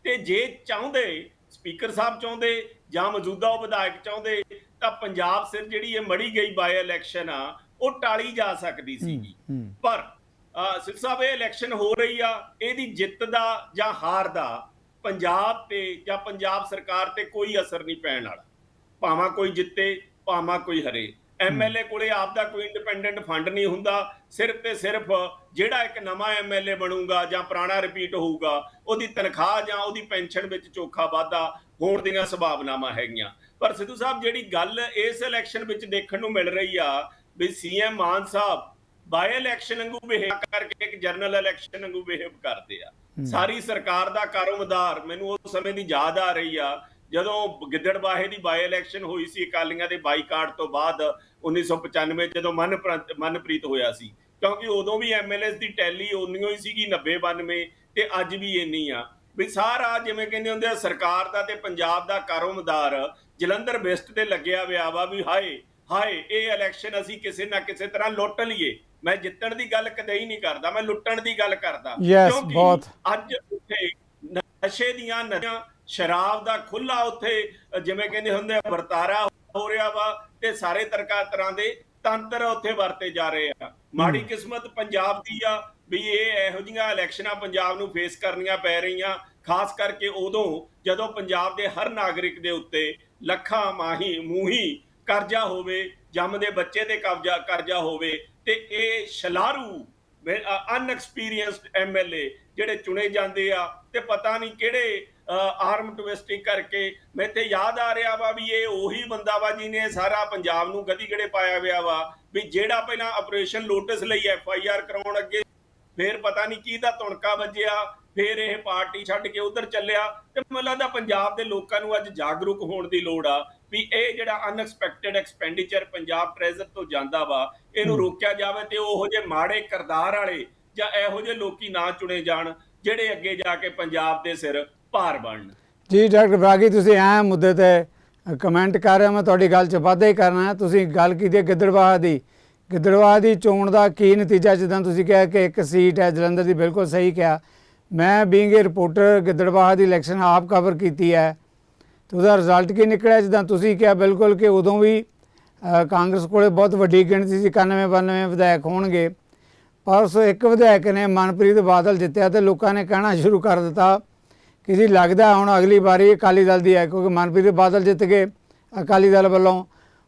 ਤੇ ਜੇ ਚਾਹੁੰਦੇ ਸਪੀਕਰ ਸਾਹਿਬ ਚਾਹੁੰਦੇ ਜਾਂ ਮੌਜੂਦਾ ਉਹ ਵਿਧਾਇਕ ਚਾਹੁੰਦੇ ਤਾਂ ਪੰਜਾਬ ਸਿਰ ਜਿਹੜੀ ਇਹ ਮੜੀ ਗਈ ਬਾਈ ਇਲੈਕਸ਼ਨ ਆ ਉਹ ਟਾਲੀ ਜਾ ਸਕਦੀ ਸੀਗੀ। ਪਰ ਸਿੱਧ ਸਾਹਿਬ ਇਹ ਇਲੈਕਸ਼ਨ ਹੋ ਰਹੀ ਆ ਇਹਦੀ ਜਿੱਤ ਦਾ ਜਾਂ ਹਾਰ ਦਾ ਪੰਜਾਬ ਤੇ ਜਾਂ ਪੰਜਾਬ ਸਰਕਾਰ ਤੇ ਕੋਈ ਅਸਰ ਨਹੀਂ ਪੈਣ ਵਾਲਾ। ਭਾਵੇਂ ਕੋਈ ਜਿੱਤੇ ਭਾਵੇਂ ਕੋਈ ਹਰੇ। ਐਮਐਲਏ ਕੋਲੇ ਆਪ ਦਾ ਕੋਈ ਇੰਡੀਪੈਂਡੈਂਟ ਫੰਡ ਨਹੀਂ ਹੁੰਦਾ। ਸਿਰਫ ਤੇ ਸਿਰਫ ਜਿਹੜਾ ਇੱਕ ਨਵਾਂ ਐਮਐਲਏ ਬਣੂਗਾ ਜਾਂ ਪੁਰਾਣਾ ਰਿਪੀਟ ਹੋਊਗਾ ਉਹਦੀ ਤਨਖਾਹ ਜਾਂ ਉਹਦੀ ਪੈਨਸ਼ਨ ਵਿੱਚ ਚੋਖਾ ਵਾਧਾ ਹੋਣ ਦੀਆਂ ਸੰਭਾਵਨਾਵਾਂ ਹੈਗੀਆਂ। ਪਰ ਸਿੱਧੂ ਸਾਹਿਬ ਜਿਹੜੀ ਗੱਲ ਇਸ ਇਲੈਕਸ਼ਨ ਵਿੱਚ ਦੇਖਣ ਨੂੰ ਮਿਲ ਰਹੀ ਆ ਵੀ CM Mann Sahib by election ਵਾਂਗੂ ਬਿਹੇਵ ਕਰਕੇ ਇੱਕ ਜਨਰਲ ਇਲੈਕਸ਼ਨ ਵਾਂਗੂ ਬਿਹੇਵ ਕਰਦੇ ਆ। ਸਾਰੀ ਸਰਕਾਰ ਦਾ ਕਾਰੋਮਦਾਰ ਮੈਨੂੰ ਉਸ ਸਮੇਂ ਦੀ ਯਾਦ ਆ ਰਹੀ ਆ ਜਦੋਂ ਗਿੱਦੜਬਾਹੇ ਦੀ ਬਾਈ ਇਲੈਕਸ਼ਨ ਹੋਈ ਸੀ ਅਕਾਲੀਆਂ ਦੇ ਬਾਈਕਾਟ ਤੋਂ ਬਾਅਦ 1995 ਜਦੋਂ ਮਨਪ੍ਰ- ਮਨਪ੍ਰੀਤ ਹੋਇਆ ਸੀ। ਕਿਉਂਕਿ ਉਦੋਂ ਵੀ ਐਮਐਲਐਸ ਦੀ ਟੈਲੀ ਉਨੀਓ ਹੀ ਸੀਗੀ 90 92 ਤੇ ਅੱਜ ਵੀ ਇੰਨੀ ਆ। ਵੀ ਸਾਰਾ ਜਿਵੇਂ ਕਹਿੰਦੇ ਹੁੰਦੇ ਆ ਸਰਕਾਰ ਦਾ ਤੇ ਪੰਜਾਬ ਦਾ ਕਾਰੋਮਦਾਰ ਜਲੰਧਰ ਵੈਸਟ ਤੇ ਲੱਗਿਆ ਹੋਇਆ ਵਾ ਵੀ ਹਾਏ ਹਾਏ ਇਹ ਇਲੈਕਸ਼ਨ ਅਸੀਂ ਕਿਸੇ ਨਾ ਕਿਸੇ ਤਰ੍ਹਾਂ ਲੁੱਟ ਲਈਏ। ਮੈਂ ਜਿੱਤਣ ਦੀ ਗੱਲ ਕਦੇ ਹੀ ਨਹੀਂ ਕਰਦਾ ਮੈਂ ਲੁੱਟਣ ਦੀ ਗੱਲ ਕਰਦਾ। ਬਹੁਤ। ਅੱਜ ਉੱਥੇ ਨਸ਼ੇ ਦੀਆਂ ਨਦੀਆਂ ਸ਼ਰਾਬ ਦਾ ਖੁੱਲਾ ਉੱਥੇ ਜਿਵੇਂ ਕਹਿੰਦੇ ਹੁੰਦੇ ਆ ਵਰਤਾਰਾ ਹੋ ਰਿਹਾ ਵਾ ਤੇ ਸਾਰੇ ਤਰ੍ਹਾਂ ਤਰ੍ਹਾਂ ਦੇ ਤੰਤਰ ਉੱਥੇ ਵਰਤੇ ਜਾ ਰਹੇ ਆ। ਮਾੜੀ ਕਿਸਮਤ ਪੰਜਾਬ ਦੀ ਆ ਵੀ ਇਹ ਇਹੋ ਜਿਹੀਆਂ ਇਲੈਕਸ਼ਨਾਂ ਪੰਜਾਬ ਨੂੰ ਫੇਸ ਕਰਨੀਆਂ ਪੈ ਰਹੀਆਂ ਖਾਸ ਕਰਕੇ ਉਦੋਂ ਜਦੋਂ ਪੰਜਾਬ ਦੇ ਹਰ ਨਾਗਰਿਕ ਦੇ ਉੱਤੇ ਲੱਖਾਂ ਮਾਹੀ ਮੂਹੀ ਕਰਜ਼ਾ ਹੋਵੇ ਜੰਮਦੇ ਬੱਚੇ ਤੇ ਕਬਜ਼ਾ, ਕਰਜ਼ਾ ਹੋਵੇ, ਤੇ ਇਹ ਸ਼ਲਾਰੂ ਅਨਐਕਸਪੀਰੀਅੰਸਡ ਐਮਐਲਏ ਜਿਹੜੇ ਚੁਣੇ ਜਾਂਦੇ ਆ, ਤੇ ਪਤਾ ਨਹੀਂ ਕਿਹੜੇ ਆਰਮ ਟਵਿਸਟਿੰਗ ਕਰਕੇ ਮੈਂ ਤੇ ਯਾਦ ਆ ਰਿਹਾ ਵਾ ਵੀ ਇਹ ਉਹੀ ਬੰਦਾ ਵਾ ਜਿਹਨੇ ਸਾਰਾ ਪੰਜਾਬ ਨੂੰ ਗਦੀ ਗੜੇ ਪਾਇਆ ਹੋਇਆ ਵਾ, ਵੀ ਜਿਹੜਾ ਪਹਿਲਾਂ ਆਪਰੇਸ਼ਨ ਲੋਟਸ ਲਈ ਐਫ ਆਈ ਆਰ ਕਰਾਉਣ ਅੱਗੇ, ਫੇਰ ਪਤਾ ਨਹੀਂ ਕੀ ਦਾ ਤੁਣਕਾ ਵੱਜਿਆ, ਫੇਰ ਇਹ ਪਾਰਟੀ ਛੱਡ ਕੇ ਉਧਰ ਚੱਲਿਆ, ਤੇ ਮੈਨੂੰ ਲੱਗਦਾ ਪੰਜਾਬ ਦੇ ਲੋਕਾਂ ਨੂੰ ਅੱਜ ਜਾਗਰੂਕ ਹੋਣ ਦੀ ਲੋੜ ਆ। ਵੀ ਇਹ ਜਿਹੜਾ ਅਨਐਕਸਪੈਕਟਡ ਐਕਸਪੈਂਡੀਚਰ ਪੰਜਾਬ ਟ੍ਰੈਜ਼ਰ ਤੋਂ ਜਾਂਦਾ ਵਾ ਇਹਨੂੰ ਰੋਕਿਆ ਜਾਵੇ ਤੇ ਉਹੋ ਜਿਹੇ ਮਾੜੇ ਕਰਦਾਰ ਵਾਲੇ ਜਾਂ ਇਹੋ ਜਿਹੇ ਲੋਕੀ ਨਾ ਚੁਣੇ ਜਾਣ ਜਿਹੜੇ ਅੱਗੇ ਜਾ ਕੇ ਪੰਜਾਬ ਦੇ ਸਿਰ ਭਾਰ ਬਣਨ। ਜੀ ਡਾਕਟਰ ਬਰਾਗੀ ਤੁਸੀਂ ਐ ਮੁੱਦੇ ਤੇ ਕਮੈਂਟ ਕਰ ਰਹੇ ਹੋ ਮੈਂ ਤੁਹਾਡੀ ਗੱਲ 'ਚ ਵਾਧਾ ਹੀ ਕਰਨਾ ਤੁਸੀਂ ਗੱਲ ਕੀਤੀ ਗਿੱਦੜਵਾਹ ਦੀ। ਗਿੱਦੜਵਾਹ ਦੀ ਚੋਣ ਦਾ ਕੀ ਨਤੀਜਾ ਜਿੱਦਾਂ ਤੁਸੀਂ ਕਿਹਾ ਕਿ ਇੱਕ ਸੀਟ ਹੈ ਜਲੰਧਰ ਦੀ ਬਿਲਕੁਲ ਸਹੀ ਕਿਹਾ। ਮੈਂ ਬੀਇੰਗ ਰਿਪੋਰਟਰ ਗਿੱਦੜਵਾਹ ਦੀ ਇਲੈਕਸ਼ਨ ਆਪ ਕਵਰ ਕੀਤੀ ਹੈ। ਤੇ ਉਹਦਾ ਰਿਜ਼ਲਟ ਕੀ ਨਿਕਲਿਆ? ਜਿੱਦਾਂ ਤੁਸੀਂ ਕਿਹਾ ਬਿਲਕੁਲ ਕਿ ਉਦੋਂ ਵੀ ਕਾਂਗਰਸ ਕੋਲੇ ਬਹੁਤ ਵੱਡੀ ਗਿਣਤੀ ਸੀ 91 92 ਵਿਧਾਇਕ ਹੋਣਗੇ। ਪਰ ਉਸ ਇੱਕ ਵਿਧਾਇਕ ਨੇ ਮਨਪ੍ਰੀਤ ਬਾਦਲ ਜਿੱਤਿਆ ਤੇ ਲੋਕਾਂ ਨੇ ਕਹਿਣਾ ਸ਼ੁਰੂ ਕਰ ਦਿੱਤਾ ਕਿ ਜੀ ਲੱਗਦਾ ਹੁਣ ਅਗਲੀ ਵਾਰੀ ਅਕਾਲੀ ਦਲ ਦੀ ਹੈ ਕਿਉਂਕਿ ਮਨਪ੍ਰੀਤ ਬਾਦਲ ਜਿੱਤ ਗਏ ਅਕਾਲੀ ਦਲ ਵੱਲੋਂ।